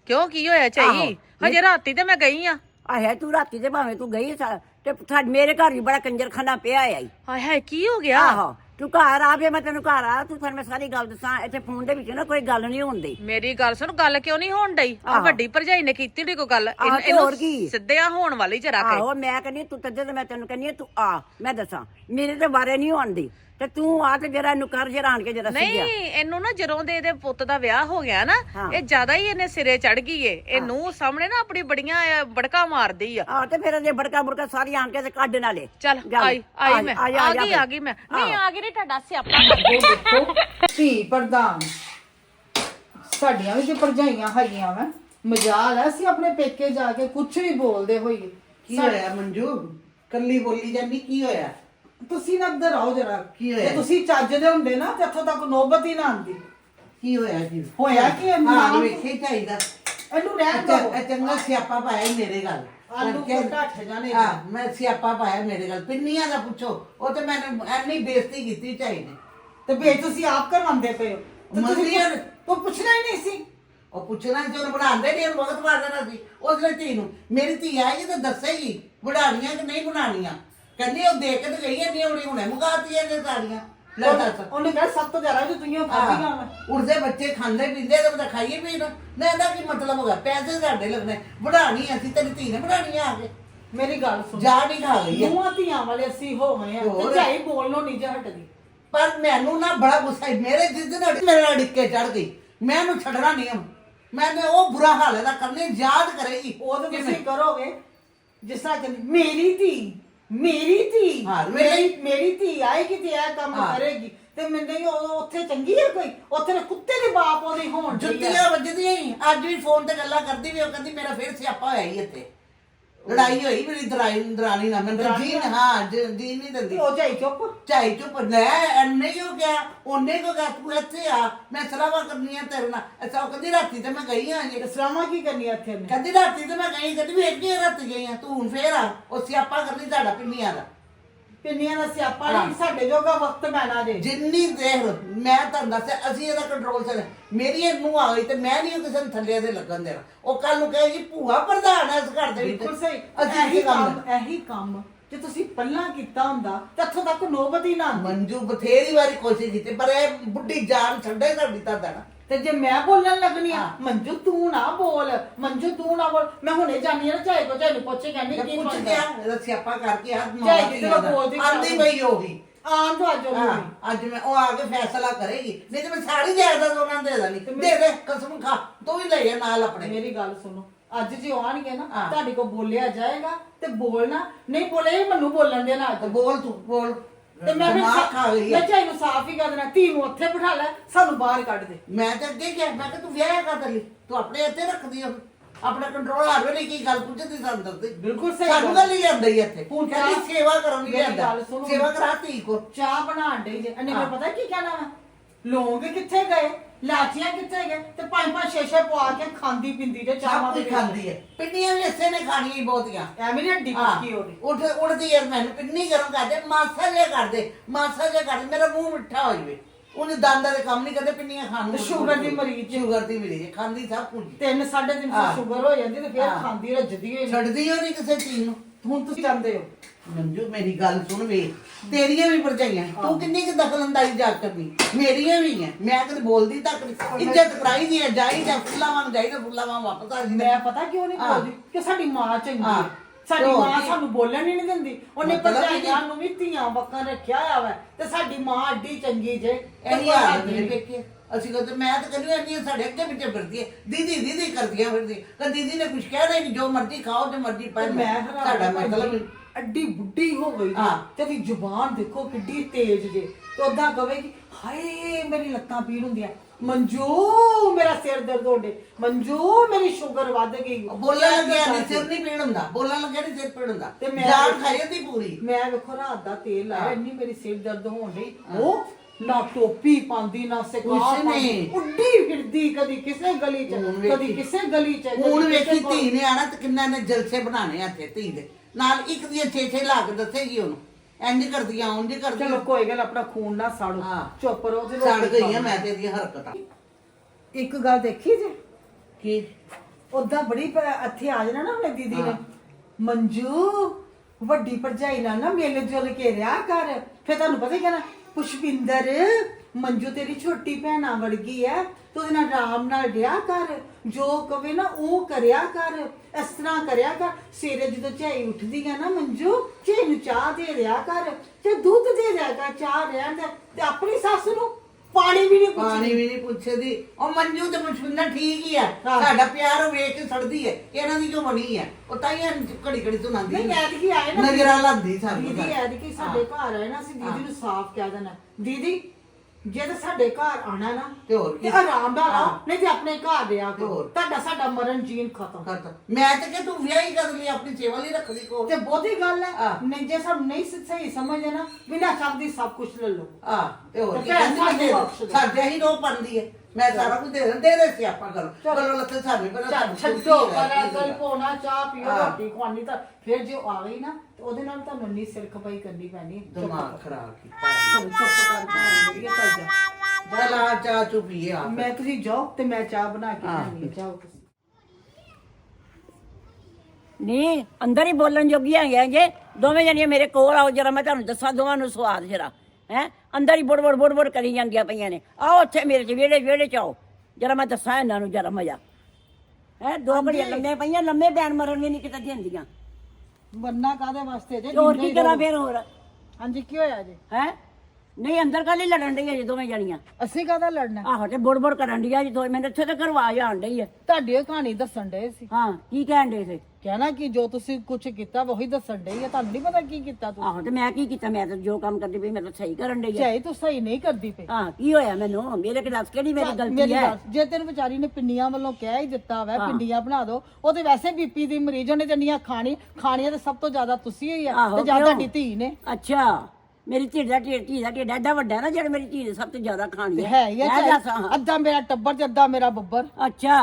ਕਿਉਂ ਕੀ ਹੋਇਆ ਆਹੋ। ਹਜੇ ਰਾਤੀ ਤੇ ਮੈਂ ਗਈ ਆ। ਆਹੇ ਤੂੰ ਰਾਤੀ ਤੇ ਭਾਵੇਂ ਤੂੰ ਗਈ ਸਾ- ਤੇ ਸਾਡੇ ਮੇਰੇ ਘਰ ਵੀ ਬੜਾ ਕੰਜਰਖਾਨਾ ਪਿਆ ਆਈ ਹਾਏ ਹਾਏ ਕੀ ਹੋ ਗਿਆ? ਆਹੋ। ਤੂੰ ਘਰ ਆ ਫੇ ਮੈਂ ਤੈਨੂੰ ਘਰ ਆ ਤੂੰ ਫਿਰ ਮੈਂ ਸਾਰੀ ਗੱਲ ਦੱਸਾਂ ਇੱਥੇ ਫੋਨ ਦੇ ਵਿੱਚ ਨਾ ਕੋਈ ਗੱਲ ਨਹੀਂ ਹੁੰਦੀ ਮੇਰੀ ਗੱਲ ਸੁਣ ਗੱਲ ਕਿਉਂ ਨਹੀਂ ਹੋਣ ਡਈ? ਆ। ਵੱਡੀ ਭਰਜਾਈ ਨੇ ਕੀਤੀ ਨੀ ਕੋਈ ਗੱਲ। ਆਹੋ, ਤੇ ਹੋਰ ਕੀ? ਸਿੱਧਿਆ ਹੋਣ ਵਾਲੀ ਜਰਾ ਕੇ। ਆਹੋ ਮੈਂ ਕਹਿੰਦੀ ਤੂੰ ਤੱਜੇ ਤੇ ਮੈਂ ਤੈਨੂੰ ਕਹਿੰਦੀ ਤੂੰ ਆ ਮੈਂ ਦੱਸਾਂ। ਮੇਰੇ ਤੇ ਬਾਰੇ ਨਹੀਂ ਆਉਂਦੀ ਤੇ ਤੂੰ ਆ ਤੇ ਜਰਾ ਇਹਨੂੰ ਕਰ ਜਰਾ ਆਣ ਕੇ ਜਰਾ ਨਹੀਂ ਸਿੱਧਿਆ ਇਹਨੂੰ ਨਾ ਜਦੋਂ ਦੇ ਇਹਦੇ ਪੁੱਤ ਦਾ ਵਿਆਹ ਹੋ ਗਿਆ ਨਾ ਹਾਂ। ਇਹ ਜ਼ਿਆਦਾ ਹੀ ਇਹਨੇ ਸਿਰੇ ਚੜ ਗਈ ਏ। ਇਹ ਨੂੰ ਸਾਹਮਣੇ ਨਾ ਆਪਣੀ ਬੜੀਆਂ ਬੜਕਾ ਮਾਰਦੀ ਆ। ਆ ਤੇ ਫਿਰ ਇਹ ਬੜਕਾ ਬੁੜਕਾ ਸਾਰੀ ਆਣ ਕੇ ਤੇ ਕੱਢ ਨਾਲੇ ਚੱਲ ਜਾ ਲੈ। ਆਈ ਆਈ ਆ- ਮੈਂ। ਆ ਜਾ, ਆ ਆ ਜਾ ਗਈ ਫਿਰ। ਆ ਗਈ ਮੈਂ। ਨਹੀਂ। ਆ ਗਈ ਨਹੀਂ ਤੁਹਾਡਾ ਸਿਆਪਾ ਧੀ ਪ੍ਰਧਾਨ ਸਾਡੀਆਂ ਵੀ ਤੇ ਭਰਜਾਈਆਂ ਹੈਗੀਆਂ ਵਾ। ਮਜਾਲ ਹੈ ਅਸੀਂ ਆਪਣੇ ਪੇਕੇ ਜਾ ਕੇ ਕੁਝ ਵੀ ਬੋਲਦੇ ਹੋਈਏ। ਕੀ ਹੋਇਆ ਮੰਜੂ? ਕੱਲੀ ਬੋਲੀ ਜਾਂਦੀ ਕੀ ਹੋਇਆ? ਤੁਸੀਂ ਨਾ ਇੱਧਰ ਆਓ ਜਰਾ। ਕੀ ਹੋਇਆ? ਜੇ ਤੁਸੀਂ ਚੱਜ ਦੇ ਹੁੰਦੇ ਨਾ ਤੇ ਇੱਥੋਂ ਤੱਕ ਨੌਬਤ ਹੀ ਨਾ ਆਉਂਦੀ। ਕੀ ਹੋਇਆ ਜੀ? ਹੋਇਆ ਕੀ ਹਾਂ ਵੇਖੇ ਚਾਹੀਦਾ ਇਹਨੂੰ ਰਹਿਣ ਦਿਓ। ਚੰਗਾ ਸਿਆਪਾ ਪਾਇਆ ਈ ਮੇਰੇ ਗੱਲ। ਆਲੂ ਢੱਠ ਜਾਣੇ। ਹਾਂ ਮੈਂ ਸਿਆਪਾ ਪਾਇਆ ਮੇਰੇ ਗੱਲ। ਪਿੰਨੀਆਂ ਦਾ ਪੁੱਛੋ। ਉਹ ਤੇ ਮੈਨੂੰ ਐਨੀ ਬੇਇੱਜ਼ਤੀ ਕੀਤੀ ਚਾਹੀਦੀ ਤੇ ਵੇ ਤੁਸੀਂ ਆਪ ਕਰਵਾਉਂਦੇ ਪਏ ਹੋ। ਤੇ ਤੁਸੀਂ ਨੇ। ਤੂੰ ਪੁੱਛਣਾ ਹੀ ਨਹੀਂ ਸੀ। ਉਹ ਪੁੱਛਣਾ ਉਹਨੂੰ ਬਣਾਉਂਦੇ ਨਹੀਂ ਉਹਨੂੰ ਵਕਤ ਮਾਰ ਦੇਣਾ ਸੀ। ਉਸ ਲਈ ਧੀ ਨੂੰ ਮੇਰੀ ਧੀ ਆਏਗੀ ਤਾਂ ਦੱਸੇਗੀ ਬਣਾਉਣੀਆਂ ਕਿ ਨਹੀਂ ਬਣਾਉਣੀਆਂ? ਕਹਿੰਦੀ ਉਹ ਦੇਖ ਕੇ ਤਾਂ ਗਈ ਨਹੀਂ ਹੁਣੇ ਹੁਣੇ ਮੁਕਾਤੀਆਂ ਨੇ ਸਾਰੀਆਂ। ਲੈ ਦੱਸ। ਉਹਨੇ ਕਿਹਾ ਸਭ ਤੋਂ ਜ਼ਿਆਦਾ ਜੋ ਤੁਸੀਂ ਖਾਧੀਆਂ ਮੈਂ ਉੜਦੇ ਬੱਚੇ ਖਾਂਦੇ ਪੀਂਦੇ ਤੇ ਬੰਦਾ ਖਾਈਏ ਪੀਣ ਨਾ। ਇਹਦਾ ਕੀ ਮਤਲਬ ਹੋਗਾ? ਪੈਸੇ ਸਾਡੇ ਲੱਗਣੇ। ਬਣਾਣੀ ਅਸੀਂ ਤੇਰੀ ਧੀ ਨੇ ਬਣਾਣੀ ਆ ਕੇ। ਮੇਰੀ ਗੱਲ ਸੁਣ। ਜਾ ਨਹੀਂ ਖਾ ਗਈ ਹੈ। ਨੂੰਹਾਂ ਧੀਆਂ ਵਾਲੇ ਅਸੀਂ ਹੋ ਗਏ ਆ। ਹੋਰ। ਤੇ ਝਾਈ ਬੋਲਣੋਂ ਨਹੀਂ ਜਾ ਹਟਦੀ ਪਰ ਮੈਨੂੰ ਨਾ ਬੜਾ ਗੁੱਸਾ ਹੈ ਮੇਰੇ ਜਿਸ ਦਿਨ ਅੜੀ- ਮੇਰੇ ਨਾਲ ਡਿੱਕੇ ਚੜ ਗਈ। ਮੈਂ ਉਹਨੂੰ ਛੱਡਣਾ ਨਹੀਂ ਮੈਨੇ ਉਹ ਬੁਰਾ ਹਾਲ ਇਹਦਾ ਕਰਨੇ ਯਾਦ ਕਰੇਗੀ। ਉਹ ਤਾਂ? ਤੁਸੀਂ ਕਰੋਗੇ। ਜਿਸ ਤਰ੍ਹਾਂ ਕਹਿੰਦੀ ਮੇਰੀ ਧੀ। ਮੇਰੀ ਧੀ ਹਾਂ, ਮੇਰੀ ਮੇਰੀ ਧੀ ਆਏਗੀ ਤੇ ਇਹ ਕੰਮ ਹਾਂ। ਕਰੇਗੀ ਤੇ ਮੈਨੂੰ ਨਹੀਂ ਉਹ ਉੱਥੇ ਚੰਗੀ ਹੈ ਕੋਈ ਉੱਥੇ ਦੇ ਕੁੱਤੇ ਦੇ ਬਾਪ ਉਹਦੀ ਹੋਣ ਡਈ ਆ। ਜੁੱਤੀਆਂ ਵੱਜਦੀਆਂ ਹੀ ਅੱਜ ਵੀ ਫੋਨ ਤੇ ਗੱਲਾਂ ਕਰਦੀ ਵੀ ਉਹ ਕਹਿੰਦੀ ਮੇਰਾ ਫੇਰ ਸਿਆਪਾ ਹੋਇਆ ਹੀ ਇੱਥੇ ਲੜਾਈ ਹੋਈ ਮੇਰੀ ਦਰਾਈ ਦਰਾਣੀ ਨਾਲ ਮੈਨੂੰ ਤਾਂ ਜੀਨ ਹਾਂ ਜੀਨ ਨਹੀਂ ਦਿੰਦੀ। ਉਹ ਝਾਈ ਚੁੱਪ। ਚਾਈ ਚੁੱਪ ਲੈ ਐਨੇ ਹੀ ਹੋ ਗਿਆ ਉਹਨੇ ਕੋ ਗਿਆ ਤੂੰ ਇੱਥੇ ਆ ਮੈਂ ਸਲਾਵਾ ਕਰਨੀ ਆ ਤੇਰੇ ਨਾਲ। ਉਹ ਕਹਿੰਦੀ ਰਾਤੀ ਤੇ ਮੈਂ ਗਈ ਆ ਜੇ। ਇਸਲਾਮਾ ਕੀ ਕਰਨੀ ਆ ਇੱਥੇ ਨੇ ਕਹਿੰਦੀ ਰਾਤੀ ਤੇ ਮੈਂ ਗਈ ਕਹਿੰਦੀ ਵੇਖ ਕੇ ਰਾਤੀ ਗਈ ਆ ਤੂੰ ਹੁਣ ਫੇਰ ਆ ਉਹ ਸਿਆਪਾ ਕਰਨੀ ਤੁਹਾਡਾ ਪਿੰਨੀਆਂ ਦਾ। ਪਿੰਨੀਆਂ ਦਾ ਸਿਆਪਾ ਨਹੀਂ ਸਾਡੇ ਜੋਗਾ ਵਕਤ ਮੈਨਾ ਦੇ ਜਿੰਨੀ ਦੇਰ ਮੈਂ ਤੁਹਾਨੂੰ ਦੱਸਿਆ ਅਸੀਂ ਇਹਦਾ ਕੰਟਰੋਲ ਕਰ ਮੇਰੀ ਇਹ ਨੂੰ ਆ ਗਈ ਤੇ ਮੈਂ ਨਹੀਂ ਕਿਸੇ ਨੂੰ ਥੱਲੇ ਦੇ ਲੱਗਣ ਦੇਣਾ। ਉਹ ਕੱਲ ਨੂੰ ਕਹੇਗੀ ਭੂਆ ਪ੍ਰਧਾਨ ਹੈ ਇਸ ਘਰ ਦੇ ਵਿੱਚ। ਬਿਲਕੁਲ ਸਹੀ। ਅਸੀਂ ਇਹੀ ਕੀ ਕੰਮ ਕੰਮ ਇਹੀ ਕੰਮ ਜੇ ਤੁਸੀਂ ਪਹਿਲਾਂ ਕੀਤਾ ਹੁੰਦਾ ਤਾਂ ਇੱਥੋਂ ਤੱਕ ਨੌਬਤ ਹੀ ਨਾ ਆਉਂਦੀ। ਮੰਜੂ ਬਥੇਰੀ ਵਾਰੀ ਕੋਸ਼ਿਸ਼ ਕੀਤੀ ਪਰ ਇਹ ਬੁੱਢੀ ਜਾਨ ਛੱਡੇ ਸਾਡੀ ਤਾਂ ਨਾ ਤੇ ਜੇ ਮੈਂ ਬੋਲਣ ਲੱਗਣੀ ਆ। ਮੰਜੂ ਤੂੰ ਨਾ ਬੋਲ ਮੰਜੂ ਤੂੰ ਨਾ ਬੋਲ। ਮੈਂ ਹੁਣੇ ਜਾਣੀ ਆ ਚਾਹੇ ਕੋ ਚਾਹੇ ਨੂੰ ਪੁੱਛੇ ਕਹਿੰਦੀ ਕੀ ਪੁੱਛ ਗਿਆ ਇਹਦਾ ਸਿਆਪਾ ਕਰਕੇ ਹੱਥ ਚਾਹੇ ਮਾਰ ਕਿਤੇ ਮੈਂ ਬੋਲਦੀ ਆਂਦੀ ਪਈ ਹੋਗੀ ਆਂ ਤੋਂ ਅੱਜ ਹਾਂ ਅੱਜ ਮੈਂ ਉਹ ਆ ਕੇ ਫੈਸਲਾ ਕਰੇਗੀ। ਨਹੀਂ ਤੇ ਮੈਂ ਸਾਰੀ ਜਾਇਦਾਦ ਉਹਨਾਂ ਨੂੰ ਦੇ ਦੇਣੀ। ਦੇ ਦੇ ਕਸਮ ਖਾ ਤੂੰ ਵੀ ਲੈ ਜਾ ਨਾਲ ਆਪਣੇ। ਮੇਰੀ ਗੱਲ ਸੁਣੋ ਅੱਜ ਜੇ ਉਹ ਆਣਗੇ ਨਾ ਹਾਂ। ਤੁਹਾਡੇ ਕੋ ਬੋਲਿਆ ਜਾਏਗਾ ਤੇ ਬੋਲਣਾ। ਨਹੀਂ ਬੋਲੇ ਮੈਨੂੰ ਬੋਲਣ ਦੇਣਾ ਤੇ ਅੱਜ ਬੋਲ ਤੂੰ ਬੋਲ। ਤੇ ਮੈਂ ਫਿਰ ਦਿਮਾਗ ਖਾ ਗਈ ਮੈਂ। ਚਾਹੇ ਨੂੰ ਸਾਫ਼ ਹੀ ਕਰ ਦੇਣਾ ਧੀ ਨੂੰ ਉੱਥੇ ਬਿਠਾ ਲੈ ਸਾਨੂੰ ਬਾਹਰ ਕੱਢ ਦੇ ਮੈਂ ਤਾਂ ਅੱਗੇ ਕਿਹਾ ਮੈਂ ਕਿ ਤੂੰ ਵਿਆਹ ਕਰ ਲਈ ਤੂੰ ਆਪਣੇ ਇੱਥੇ ਰੱਖਦੀ ਆ ਆਪਣਾ ਕੰਟਰੋਲ ਹਰ ਵੇਲੇ ਕੀ ਗੱਲ ਪੁੱਛਦੀ ਸਾਨੂੰ ਦੱਸਦੀ ਬਿਲਕੁਲ ਸਹੀ ਸਾਨੂੰ ਗੱਲ। ਗੱਲ ਹੀ ਲਿਆਂਦਾ ਹੀ ਇੱਥੇ ਹੁਣ ਕਹਿੰਦੀ ਚਾਹ- ਸੇਵਾ ਕਰਨ ਲਈ ਮੇਰੀ ਲਿਆਂਦਾ ਗੱਲ ਸੁਣੋ। ਸੇਵਾ ਕਰਾਤੀ ਕੋ ਚਾਹ ਬਣਾਉਣ ਦੇ ਜੇ ਇਹਨੇ ਹਾਂ। ਫਿਰ ਪਤਾ ਕੀ ਕਹਿਣਾ ਵਾ ਲੌਂਗ ਕਿੱਥੇ ਗਏ? ਲਾਚੀਆਂ ਕਿੱਥੇ ਗਏ? ਤੇ ਪੰਜ ਪੰਜ ਛੇ ਛੇ ਪਵਾ ਕੇ ਖਾਂਦੀ ਪਿੰਦੀ ਸਭ ਚਾਹਾਂ ਕੁਝ ਦੇ ਖਾਂਦੀ ਹੈ। ਪਿੰਨੀਆਂ ਵੀ ਇਸੇ ਨੇ ਖਾਣੀਆਂ ਹੀ ਬਹੁਤੀਆਂ। ਐਵੇਂ ਨਹੀਂ ਹੱਡੀ ਹਾਂ। ਪੱਕੀ ਉਹਦੀ। ਉੱਠ ਉੜਦੀ ਯਾਰ ਮੈਨੂੰ ਪਿੰਨੀ ਗਰਮ ਕਰਦੇ ਮਾਸਾ ਜਿਹਾ ਕਰਦੇ ਮਾਸਾ ਜਿਹਾ ਕਰਦੇ। ਮੇਰਾ ਮੂੰਹ ਮਿੱਠਾ ਹੋ ਜਵੇ। ਉਹਨੇ ਦੰਦਾਂ ਦੇ ਕੰਮ ਨਹੀਂ ਕਰਦੇ ਪਿੰਨੀਆਂ ਖਾਣ ਨੂੰ। ਤੇ ਸ਼ੂਗਰ ਦੀ ਮਰੀਜ਼। ਹੈ। ਸ਼ੂਗਰ ਦੀ ਮਰੀਜ਼ ਹੈ, ਖਾਂਦੀ ਸਭ ਕੁਝ ਤਿੰਨ ਸਾਢੇ ਤਿੰਨ ਸੌ ਹਾਂ। ਸ਼ੂਗਰ ਹੋ ਜਾਂਦੀ ਤੇ ਫਿਰ ਹਾਂ। ਖਾਂਦੀ ਰੱਜਦੀ ਹੋਈ ਛੱਡਦੀ ਹੋ ਨਹੀਂ ਕਿਸੇ ਚੀਜ਼ ਨੂੰ। ਹੁਣ ਤੁਸੀਂ ਜਾਂਦੇ ਹੋ। ਮੰਜੂ ਮੇਰੀ ਗੱਲ ਸੁਣ ਵੇ। ਤੇਰੀਆਂ ਵੀ ਭਰਜਾਈਆਂ ਤੂੰ ਕਿੰਨੀ ਕੁ ਦਖਲ ਅੰਦਾਜ਼ੀ ਜਾ ਕਰਨੀ ਮੇਰੀਆਂ ਵੀ ਹੈ ਮੈਂ ਕਦੇ ਬੋਲਦੀ ਤੱਕ ਨਹੀਂ। ਇੱਜ਼ਤ ਕਰਾਈ ਦੀ ਹੈ ਜਾਈ ਜਾਂ ਫੁੱਲਾ ਵਾਂਗ ਜਾਈ ਤਾਂ ਫੁੱਲਾ ਵਾਂਗ ਵਾਪਸ ਆ ਜੀ ਮੈਂ ਪਤਾ ਕਿਉਂ ਨਹੀਂ। ਬੋਲਦੀ? ਕਿ ਸਾਡੀ ਮਾਂ ਚੰਗੀ ਹਾਂ। ਸਾਡੀ ਮਾਂ? ਸਾਨੂੰ ਬੋਲਣ ਹੀ ਨਹੀਂ ਦਿੰਦੀ। ਉਹਨੇ? ਭਰਜਾਈਆਂ ਨੂੰ ਵੀ ਧੀਆਂ ਬੱਕਾਂ ਰੱਖਿਆ ਹੋਇਆ ਵਾ। ਤੇ ਸਾਡੀ ਮਾਂ ਅੱਡੀ ਚੰਗੀ ਜੇ। ਇਹੀ ਹਾਲ ਮੇਰੇ ਪੇਕੇ ਅਸੀਂ ਕਹਿੰਦੇ ਮੈਂ ਤਾਂ ਕਹਿੰਦੀ ਇੰਨੀ ਸਾਡੇ ਅੱਗੇ ਪਿੱਛੇ ਫਿਰਦੀ ਹੈ। ਦੀਦੀ ਦੀਦੀ ਕਰਦੀਆਂ ਫਿਰਦੀ। ਤਾਂ ਦੀਦੀ ਨੇ ਕੁਝ ਕਹਿ ਨਹੀਂ। ਜੋ ਮਰਜ਼ੀ ਖਾਓ ਜੋ ਮਰਜ਼ੀ ਪਾਓ। ਮੈਂ ਭਾਈ। ਮਤਲਬ ਅੱਡੀ ਬੁੱਢੀ ਹੋ ਗਈ ਹਾਂ। ਤੇ ਦੀ ਜ਼ੁਬਾਨ ਦੇਖੋ ਕਿੱਡੀ ਤੇਜ਼ ਜੇ। ਤੇ ਉਦਾਂ ਕਹੇਗੀ ਹਾਏ ਮੇਰੀ ਲੱਤਾਂ ਪੀੜ ਹੁੰਦੀਆਂ। ਮੰਜੂ ਮੇਰਾ ਸਿਰ ਦਰਦ ਹੋਡੇ ਮੰਜੂ ਮੇਰੀ ਸ਼ੂਗਰ ਵੱਧ ਗਈ। ਬੋਲਣ ਲੱਗਿਆ ਨਹੀਂ ਸਿਰ ਨਹੀਂ ਪੀੜ ਹੁੰਦਾ। ਬੋਲਣ ਲੱਗਿਆ ਨਹੀਂ ਸਿਰ ਪੀੜ ਹੁੰਦਾ। ਤੇ ਮੈਂ- ਜਾਨ ਖਾਈ ਜਾਂਦੀ ਪੂਰੀ। ਮੈਂ ਵੇਖੋ ਰਾਤ ਦਾ ਤੇਲ ਲਾਇਆ। ਇੰਨੀ ਮੇਰੀ ਸਿਰ ਦਰਦ ਹੋਣ ਲਈ ਉਹ ਨਾ ਟੋਪੀ ਪਾਉਂਦੀ ਨਾ ਸਿਕਾਰ ਕੁਛ ਨਹੀਂ। ਉੱਡੀ ਫਿਰਦੀ ਕਦੀ ਕਿਸੇ ਗਲੀ ਚ ਹੁਣ ਵੇਖੀ। ਕਦੀ ਕਿਸੇ ਗਲੀ ਚ ਕਦੀ ਹੁਣ ਕਿਸੇ ਵੇਖੀ ਕੋਲ। ਧੀ ਨੇ ਆਣਾ ਤੇ ਕਿੰਨਾ ਨੇ ਜਲਸੇ ਬਣਾਣੇ ਆ ਤੇ ਧੀ ਦੇ। ਨਾਲ ਇੱਕ ਦੀਆਂ ਛੇ ਲਾ ਕੇ ਦੱਸੇਗੀ ਉਹਨੂੰ। ਇੰਜ ਕਰਦੀਆਂ ਉਂਝ ਚਲੋ ਕਰਦੀਆਂ। ਕੋਈ ਗੱਲ ਆਪਣਾ ਖੂਨ ਨਾ ਸਾੜੋ। ਹਾਂ। ਚੁੱਪ ਰਹੋ ਤੇ ਸੜ ਰੋਟੀ ਗਈਆਂ ਖਾਓ। ਮੈਂ ਤੇ ਇਹਦੀਆਂ ਹਰਕਤਾਂ। ਇੱਕ ਗੱਲ ਦੇਖੀ ਜੇ? ਕੀ? ਉਦਾਂ ਬੜੀ ਪ- ਇੱਥੇ ਆ ਜਾਣਾ ਨਾ ਉਹਨੇ ਦੀਦੀ ਨੇ। ਹਾਂ। ਮੰਜੂ ਵੱਡੀ ਭਰਜਾਈ ਨਾਲ ਨਾ ਮਿਲ ਜੁਲ ਕੇ ਰਿਆ ਕਰ। ਫੇ ਤੁਹਾਨੂੰ ਪਤਾ ਹੀ ਕਹਿਣਾ ਪੁਸ਼ਪਿੰਦਰ ਮੰਜੂ ਤੇਰੀ ਛੋਟੀ ਭੈਣਾ ਵਰਗੀ ਐ ਤੂੰ ਉਹਦੇ ਨਾਲ ਆਰਾਮ ਨਾਲ ਰਿਆ ਕਰ ਜੋ ਕਵੇ ਨਾ ਉਹ ਕਰਿਆ ਕਰ ਇਸ ਤਰ੍ਹਾਂ ਕਰਿਆ ਕਰ। ਸਵੇਰੇ ਜਦੋਂ ਝਾਈ ਉੱਠਦੀ ਹੈ ਨਾ ਮੰਜੂ ਝਾਈ ਨੂੰ ਚਾਹ ਦੇ ਰਿਆ ਕਰ ਤੇ ਦੁੱਧ ਦੇ ਰਿਆ ਕਰ ਚਾਹ ਰਹਿਣ ਦੇ ਤੇ ਆਪਣੀ ਸੱਸ ਨੂੰ ਪਾਣੀ ਵੀ ਨਹੀਂ ਪੁੱਛਦੀ। ਪਾਣੀ ਵੀ ਨਹੀਂ ਪੁੱਛਦੀ। ਉਹ ਮੰਜੂ ਤੇ ਮੁਸ਼ਕਿਲ ਠੀਕ ਹੀ ਆ ਹਾਂ। ਸਾਡਾ ਪਿਆਰ ਉਹ ਵੇਖ ਕੇ ਸੜਦੀ ਹੈ ਇਹਨਾਂ ਦੀ ਜੋ ਬਣੀ ਹੈ ਉਹ ਤਾਂ ਹੀ ਘੜੀ ਘੜੀ ਸੁਣਾਉਂਦੀ ਨਹੀਂ ਐਤਕੀ ਆਏ ਨਾ ਨਜ਼ਰਾਂ ਲਾਂਦੀ ਸਾਨੂੰ ਦੀਦੀ ਐਤਕੀ ਸਾਡੇ ਘਰ ਆਏ ਨਾ ਅਸੀਂ ਦੀਦੀ ਨੂੰ ਸਾਫ਼ ਕਹਿ ਦੇਣਾ। ਦੀਦੀ ਜੇ ਤਾਂ ਸਾਡੇ ਘਰ ਆਣਾ ਨਾ ਤੇ ਹੋਰ ਕੀ? ਆਰਾਮ ਨਾਲ ਹਾਂ। ਨਹੀਂ ਤੇ ਆਪਣੇ ਘਰ ਦੇ ਆ ਤੇ ਹੋਰ। ਤੁਹਾਡਾ ਸਾਡਾ ਮਰਨ ਜੀਨ ਖਤਮ ਕਰਤਾ ਮੈਂ ਤਾਂ ਕਿ ਤੂੰ ਵਿਆਹ ਹੀ ਕਰ ਲਈ ਆਪਣੀ ਸੇਵਾ ਲਈ ਰੱਖਦੀ ਕੋ ਤੇ ਬਹੁਤੀ ਗੱਲ ਹੈ ਹਾਂ। ਨਹੀਂ ਜੇ ਸਾਨੂੰ ਨਹੀਂ ਸ- ਸਹੀ ਸਮਝਦੇ ਨਾ ਬਿਨਾਂ ਸ਼ੱਕ ਦੀ ਸਭ ਕੁਝ ਲੈ ਲਓ ਆ ਤੇ ਹੋਰ ਤੇ ਕੀ ਭੈਣ ਕਹਿੰਦੀ। ਸਾਡੇ ਹੀ ਰੋ ਪੰਦੀ ਹੈ ਮੈਂ ਸਾਰਾ ਕੁਝ ਦੇ ਦਿੰਦਾ ਦੇ ਦੇ ਸਿਆਪਾ ਕਰੋ ਚਲੋ। ਲੱਥੇ ਸਾਨੂੰ ਪਹਿਲਾਂ ਚੱਲ ਛੱਡੋ ਹੈ, ਅਕਲ ਪੋਣਾ ਚਾਹ ਪੀਓ ਹਾਂ। ਰੋਟੀ ਖਵਾਨੀ ਤਾਂ ਫਿਰ ਜੇ ਉਹ ਆ ਗਈ ਨਾ ਤੇ ਉਹਦੇ ਨਾਲ ਤੁਹਾਨੂੰ ਨਹੀਂ ਸਿਰ ਖਪਾਈ ਕਰਨੀ ਪੈਣੀ। ਚੁੱਪ ਦਿਮਾਗ। ਖਰਾਬ ਕੀਤਾ। ਚੁੱਪ ਚੁੱਪ ਕਰ ਭੈਣ ਚੱਲ ਜਾ। ਜਾ ਲਾ ਚਾਹ ਚੁ ਪੀਏ ਆ ਮੈਂ ਤੁਸੀਂ ਜਾਓ ਤੇ ਮੈਂ ਚਾਹ ਬਣਾ ਕੇ ਹਾਂ। ਲਿਆਉਂਦੀ ਹਾਂ, ਜਾਓ ਤੁਸੀਂ। ਨਹੀਂ ਅੰਦਰ ਹੀ ਬੋਲਣ ਜੋਗੀਆਂ ਹੈਗੀਆਂ ਜੇ। ਦੋਵੇਂ ਜਣੀਆਂ ਮੇਰੇ ਕੋਲ ਆਓ ਜਰਾ ਮੈਂ ਤੁਹਾਨੂੰ ਦੱਸਾਂ ਦੋਵਾਂ ਨੂੰ ਸਵਾਦ ਜਰਾ। ਹੈ? ਅੰਦਰ ਹੀ ਬੁੜ ਬੁੜ ਬੁੜ ਬੁੜ ਕਰੀ ਜਾਂਦੀਆਂ ਪਈਆਂ ਨੇ। ਆਓ ਉੱਥੇ ਮੇਰੇ ਚ ਵਿਹੜੇ ਵਿਹੜੇ ਚ ਆਓ। ਜਰਾ ਮੈਂ ਦੱਸਾਂ ਇਹਨਾਂ ਨੂੰ ਜਰਾ ਮਜ਼ਾ। ਹੈ? ਦੋ ਘੜੀਆਂ ਲੰਮੇ ਪਈਆਂ ਲੰਮੇ ਬੈਣ ਮਰਨ ਵੀ ਨਹੀਂ ਕਿਤੇ ਦਿੰਦੀਆਂ। ਬੰਨਾ ਕਾਦੇ ਵਾਸਤੇ ਜੇ? ਤੇ ਹੋਰ ਕੀ ਕਰਾਂ। ਫੇਰ ਹੋਰ? ਹਾਂਜੀ ਕੀ ਹੋਇਆ ਜੀ? ਹੈ? ਨਹੀਂ ਅੰਦਰ ਕਾਲੀ ਲੜਨ ਡਈਆਂ ਜੀ ਦੋਵੇਂ ਜਣੀਆਂ? ਅਸੀਂ ਕਾਹਦਾ ਲੜਨਾ? ਆਹੋ ਤੇ ਬੁੜ ਬੁੜ ਕਰਨ ਡਈਆਂ ਜੀ ਦੋਵੇਂ। ਮੈਨੂੰ ਇੱਥੇ ਤੱਕ ਆਵਾਜ਼ ਆਣ ਡਈ ਹੈ ਤੁਹਾਡੀ ਉਹ ਕਹਾਣੀ ਦੱਸਣ ਡੇ ਸੀ। ਹਾਂ ਕੀ ਕਹਿਣ ਡੇ ਸੀ? ਕਹਿਣਾ ਕਿ ਜੋ ਤੁਸੀਂ ਕੁਝ ਕੀਤਾ ਉਹੀ ਦੱਸਣ ਡੇ ਹੈ ਤੁਹਾਨੂੰ ਨਹੀਂ ਪਤਾ ਕੀ ਕੀਤਾ ਤੁਸੀਂ। ਆਹੋ ਤੇ ਮੈਂ ਕੀ ਕੀਤਾ? ਮੈਂ ਤਾਂ ਜੋ ਕੰਮ ਕਰਦੀ ਪਈ ਮੈਂ ਤਾਂ ਸਹੀ ਕਰਨ ਡਈ ਆ। ਚਾਹੇ ਤੂੰ ਸਹੀ ਨਹੀਂ ਕਰਦੀ ਪਈ। ਹਾਂ ਕੀ ਹੋਇਆ ਮੈਨੂੰ? ਮੇਰੇ ਕਿ ਦੱਸ ਕਿਹੜੀ ਮੇਰੀ ਗਲਤੀ ਮੇਰੀ ਹੈ। ਗੱਲ ਜੇ ਤੈਨੂੰ ਵਿਚਾਰੀ ਨੇ ਪਿੰਨੀਆਂ ਵੱਲੋਂ ਕਹਿ ਹੀ ਦਿੱਤਾ ਵਾ ਪਿੰਨੀਆਂ ਬਣਾ ਦਿਓ ਉਹ ਤੇ ਵੈਸੇ ਬੀਪੀ ਦੀ ਮਰੀਜ਼ ਉਹਨੇ ਜੰਨੀਆਂ ਖਾਣੀ ਖਾਣੀਆਂ ਤੇ ਸਭ ਤੋਂ ਜ਼ਿਆਦਾ ਤੁਸੀਂ ਹੀ ਆ ਆਹੋ, ਤੇ ਜਾਂ ਕਿਉਂ? ਤੁਹਾਡੀ ਧੀ ਨੇ। ਅੱਛਾ ਮੇਰੀ ਧੀ ਦਾ ਢੀ ਧੀ ਦਾ ਢਿੱਡ ਐਡਾ ਵੱਡਾ ਨਾ ਜਿਹੜਾ ਮੇਰੀ ਧੀ ਨੇ ਸਭ ਤੋਂ ਜ਼ਿਆਦਾ ਖਾਣੀ ਤੇ ਹੈ ਹੀ ਆ ਮੈਂ ਚਾਹੇ ਦੱਸ, ਹਾਂ। ਅੱਧਾ ਮੇਰਾ ਟੱਬਰ ਤੇ ਅੱਧਾ ਮੇਰਾ ਬੱਬਰ। ਅੱਛਾ।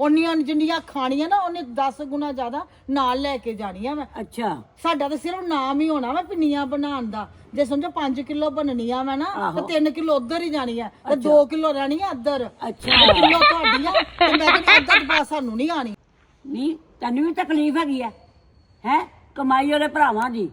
ਉਹਨੀਆਂ ਜਿੰਨੀਆਂ ਖਾਣੀਆਂ ਨਾ ਉਹਨੇ 10 ਗੁਣਾ ਜ਼ਿਆਦਾ ਨਾਲ ਲੈ ਕੇ ਜਾਣੀਆਂ ਮੈਂ ਅੱਛਾ। ਸਾਡਾ ਤਾਂ ਸਿਰਫ ਨਾਮ ਹੀ ਹੋਣਾ ਵਾ ਪਿੰਨੀਆਂ ਬਣਾਉਣ ਦਾ। ਜੇ ਸਮਝੋ 5 ਕਿਲੋ ਬਣਨੀਆਂ ਵਾ ਨਾ। ਤੇ 3 ਕਿਲੋ ਉਧਰ ਹੀ ਜਾਣੀਆਂ ਤੇ 2 ਕਿਲੋ ਰਹਿਣੀਆਂ ਇੱਧਰ। ਅੱਛਾ। ਕਿਲੋ ਤੁਹਾਡੀਆਂ ਤੇ ਮੈਂ ਕਹਿੰਦੀ ਅੱਧਾ ਦਬਾ ਸਾਨੂੰ ਨਹੀਂ ਆਣੀ। ਨਹੀਂ ਤੈਨੂੰ ਵੀ ਤਕਲੀਫ ਹੈਗੀ ਹੈ ਹੈ? ਕਮਾਈ ਉਹਦੇ ਭਰਾਵਾਂ ਦੀ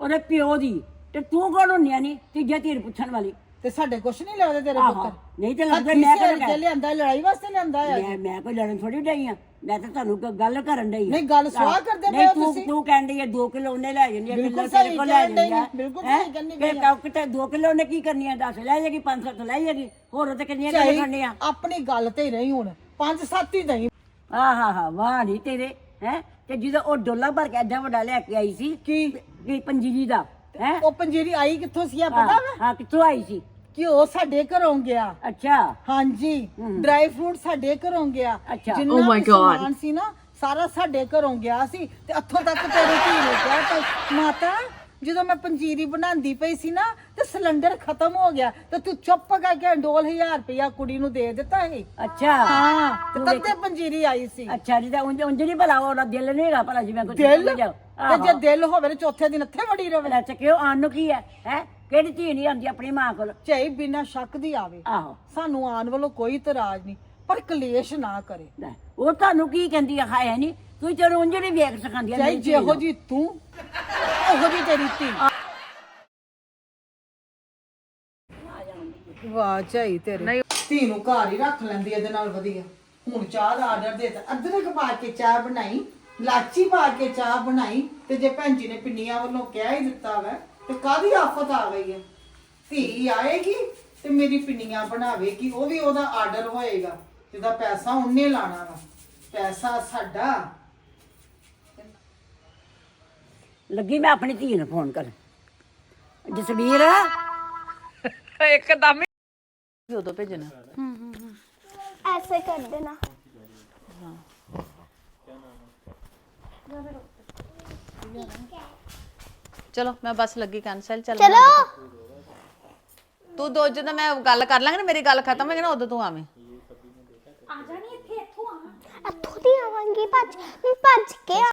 ਉਹਦੇ ਪਿਓ ਦੀ ਤੇ ਤੂੰ ਕੌਣ ਹੁੰਨੀ ਆ ਨਹੀਂ ਤੀਜੇ ਧੀਰ ਪੁੱਛਣ ਵਾਲੀ? ਤੇ ਸਾਡੇ ਕੁਛ ਨਹੀਂ ਲੱਗਦੇ ਤੇਰੇ ਪੁੱਤਰ। ਨਹੀਂ ਤੇ ਲੱਗਦਾ ਮੈਂ ਕਿਹੜਾ ਲਿਆਂਦਾ ਲੜਾਈ ਵਾਸਤੇ ਲਿਆਂਦਾ ਆ। ਮੈਂ ਮੈਂ ਕੋਈ ਲੜਨ ਥੋੜੀ ਡਈ ਆ। ਮੈਂ ਤਾਂ ਤੁਹਾਨੂੰ ਗ- ਗੱਲ ਕਰਨ ਡਈ ਆਂ। ਨਹੀਂ, ਗੱਲ ਸਵਾਹ ਆਹ, ਕਰਦੇ ਨਹੀਂ, ਪਏ ਹੋ ਤੂੰ ਤੁਸੀਂ। ਤੂੰ ਕਹਿੰਦੀ ਹੈ 2 ਕਿਲੋ ਉਹਨੇ ਲੈ ਜਾਂਦੀ ਹੈ ਬਿਲਕੁਲ ਕਿਲੋ ਤੇਰੇ ਸਹੀ ਕੋਲ ਲੈ ਕਹਿਣ ਡਈ ਜਾਂਦੀ ਹੈ ਹਾਂ, ਬਿਲਕੁਲ ਹੈਂ? ਸਹੀ ਕਹਿੰਦੀ ਫਿਰ ਕਾਉ ਕਿਤੇ 2 ਕਿਲੋ ਉਹਨੇ ਕੀ ਕਰਨੀ ਹੈ 10 ਲੈ ਜਾਏਗੀ 500 ਤੋਂ ਲੈ ਜਾਏਗੀ। ਹੋਰ ਉਹ ਤੇ ਕਿੰਨੀਆਂ ਕਿਲੋ ਕਰਨੀ ਆ ਆਪਣੀ ਗੱਲ ਤੇ ਹੀ ਰਹੀ ਹੁਣ। ਪੰਜ ਸੱਤ ਹੀ ਨਹੀਂ ਆਹ ਹਾ ਹਾ ਵਾਹ ਨਹੀਂ ਤੇਰੇ ਹੈ? ਤੇ ਜਦੋਂ ਉਹ ਡੋਲਾ ਭਰ ਕੇ ਐਡਾ ਵੱਡਾ ਲੈ ਕੇ ਆਈ ਸੀ ਕੀ? ਕੀ ਪੰਜੀਰੀ ਦਾ ਹੈ? ਉਹ ਪੰਜੀਰੀ ਆਈ ਕਿੱਥੋਂ ਸੀ ਆ ਪਤਾ ਵਾ? ਹਾਂ ਕਿੱਥੋਂ ਆਈ ਸੀ? ਕਿ ਉਹ ਸਾਡੇ ਘਰੋਂ ਗਿਆ। ਅੱਛਾ। ਹਾਂਜੀ। ਡਰਾਈ ਫਰੂਟ ਸਾਡੇ ਘਰੋਂ ਗਿਆ। ਅੱਛਾ। ਜਿੰਨਾ ਵੀ ਸਮਾਨ ਸੀ ਨਾ ਸਾਰਾ ਸਾਡੇ ਘਰੋਂ ਗਿਆ ਸੀ। ਤੇ ਇੱਥੋਂ ਤੱਕ ਤੇਰੀ ਧੀ ਨੇ ਕਿਹਾ ਤਾਂ ਮਾਤਾ ਜਦੋਂ ਮੈਂ ਪੰਜੀਰੀ ਬਣਾਉਂਦੀ ਪਈ ਸੀ ਨਾ ਤੇ ਸਿਲੰਡਰ ਖਤਮ ਹੋ ਗਿਆ। ਤੇ ਤੂੰ ਚੁੱਪ ਕਰਕੇ ਡੋਲ 1000 ਰੁਪਇਆ ਕੁੜੀ ਨੂੰ ਦੇ ਦਿੱਤਾ ਸੀ। ਅੱਛਾ। ਹਾਂ ਤੇ ਤੱਤੇ ਪੰਜੀਰੀ ਆਈ ਸੀ। ਅੱਛਾ ਜੀ ਤਾਂ ਉਂਝ ਉਂਝ ਨਹੀਂ ਭਲਾ ਉਹਦਾ ਦਿਲ ਨਹੀਂ ਹੈਗਾ ਭਲਾ ਜਿਵੇਂ ਕੋਈ ਦਿਲ? ਤੇ ਜੇ ਦਿਲ ਹੋਵੇ ਤੇ ਚੌਥੇ ਦਿਨ ਇੱਥੇ ਵੜੀ ਰਵੇ। ਤੇ ਕਿਉਂ ਆਣ ਨੂੰ ਕੀ ਹੈ ਹੈ? ਕਿਹੜੀ ਧੀ ਨਹੀਂ ਆਉਂਦੀ ਆਪਣੀ ਮਾਂ ਕੋਲ? ਚਾਹੇ ਬਿਨਾਂ ਸ਼ੱਕ ਦੀ ਆਵੇ। ਆਹੋ। ਸਾਨੂੰ ਆਉਣ ਵੱਲੋਂ ਕੋਈ ਇਤਰਾਜ਼ ਨਹੀਂ ਪਰ ਕਲੇਸ਼ ਨਾ ਕਰੇ। ਲੈ, ਉਹ ਤੁਹਾਨੂੰ ਕੀ ਕਹਿੰਦੀ ਆ ਹੈ ਨਹੀਂ ਤੂੰ ਚਲੋ ਉਂਝ ਨਹੀਂ ਵੇਖ ਸਕਾਂਦੀ ਚਾਹੇ ਜਿਹੋ ਜੀ ਤੂੰ ਉਹੋ ਜੀ ਤੇਰੀ ਧੀ। ਵਾਹ ਚਾਈ ਤੇਰੇ। ਨਹੀਂ। ਧੀ ਨੂੰ ਘਰ ਹੀ ਰੱਖ ਲੈਂਦੀ ਇਹਦੇ ਨਾਲ ਵਧੀਆ। ਹੁਣ ਚਾਹ ਦਾ ਆਰਡਰ ਦੇ ਤਾ ਅਦਰਕ ਪਾ ਕੇ ਚਾਹ ਬਣਾਈ ਲਾਚੀ ਪਾ ਕੇ ਚਾਹ ਬਣਾਈ ਤੇ ਜੇ ਭੈਣ ਜੀ ਨੇ ਪਿੰਨੀਆਂ ਵੱਲੋਂ ਕਹਿ ਹੀ ਦਿੱਤਾ ਵਾ ਤੇ ਕਾਦੀ ਆਫਤ ਆ ਗਈ ਹੈ ਧੀ ਆਏਗੀ ਤੇ ਮੇਰੀ ਪਿੰਨੀਆਂ ਬਣਾਵੇਗੀ ਉਹ ਵੀ ਉਹਦਾ ਆਰਡਰ ਹੋਏਗਾ ਜਿਹਦਾ ਪੈਸਾ ਉਹਨੇ ਲਾਣਾ ਵਾ ਪੈਸਾ ਸਾਡਾ ਲੱਗੀ ਮੈਂ ਆਪਣੀ ਧੀ ਨੂੰ ਫੋਨ ਕਰ ਜਸਵੀਰ ਇੱਕਦਮ ਹੀ ਉਦੋਂ ਭੇਜਣਾ ऐसे कर देना ਚਲੋ ਮੈਂ ਬਸ ਲੱਗੀ ਕੈਨਸਲ ਚੱਲ चलो ਤੂੰ ਦੋ ਜਦੋਂ ਮੈਂ ਗੱਲ ਕਰ ਲਾਂਗੀ ਨਾ ਮੇਰੀ ਗੱਲ ਖਤਮ ਹੋਏਗੀ ਨਾ ਉਦੋਂ ਤੂੰ ਆਵੇਂ। ਇੱਥੋਂ ਦੀ ਆਵਾਂਗੀ ਭੱਜ ਭੱਜ ਕੇ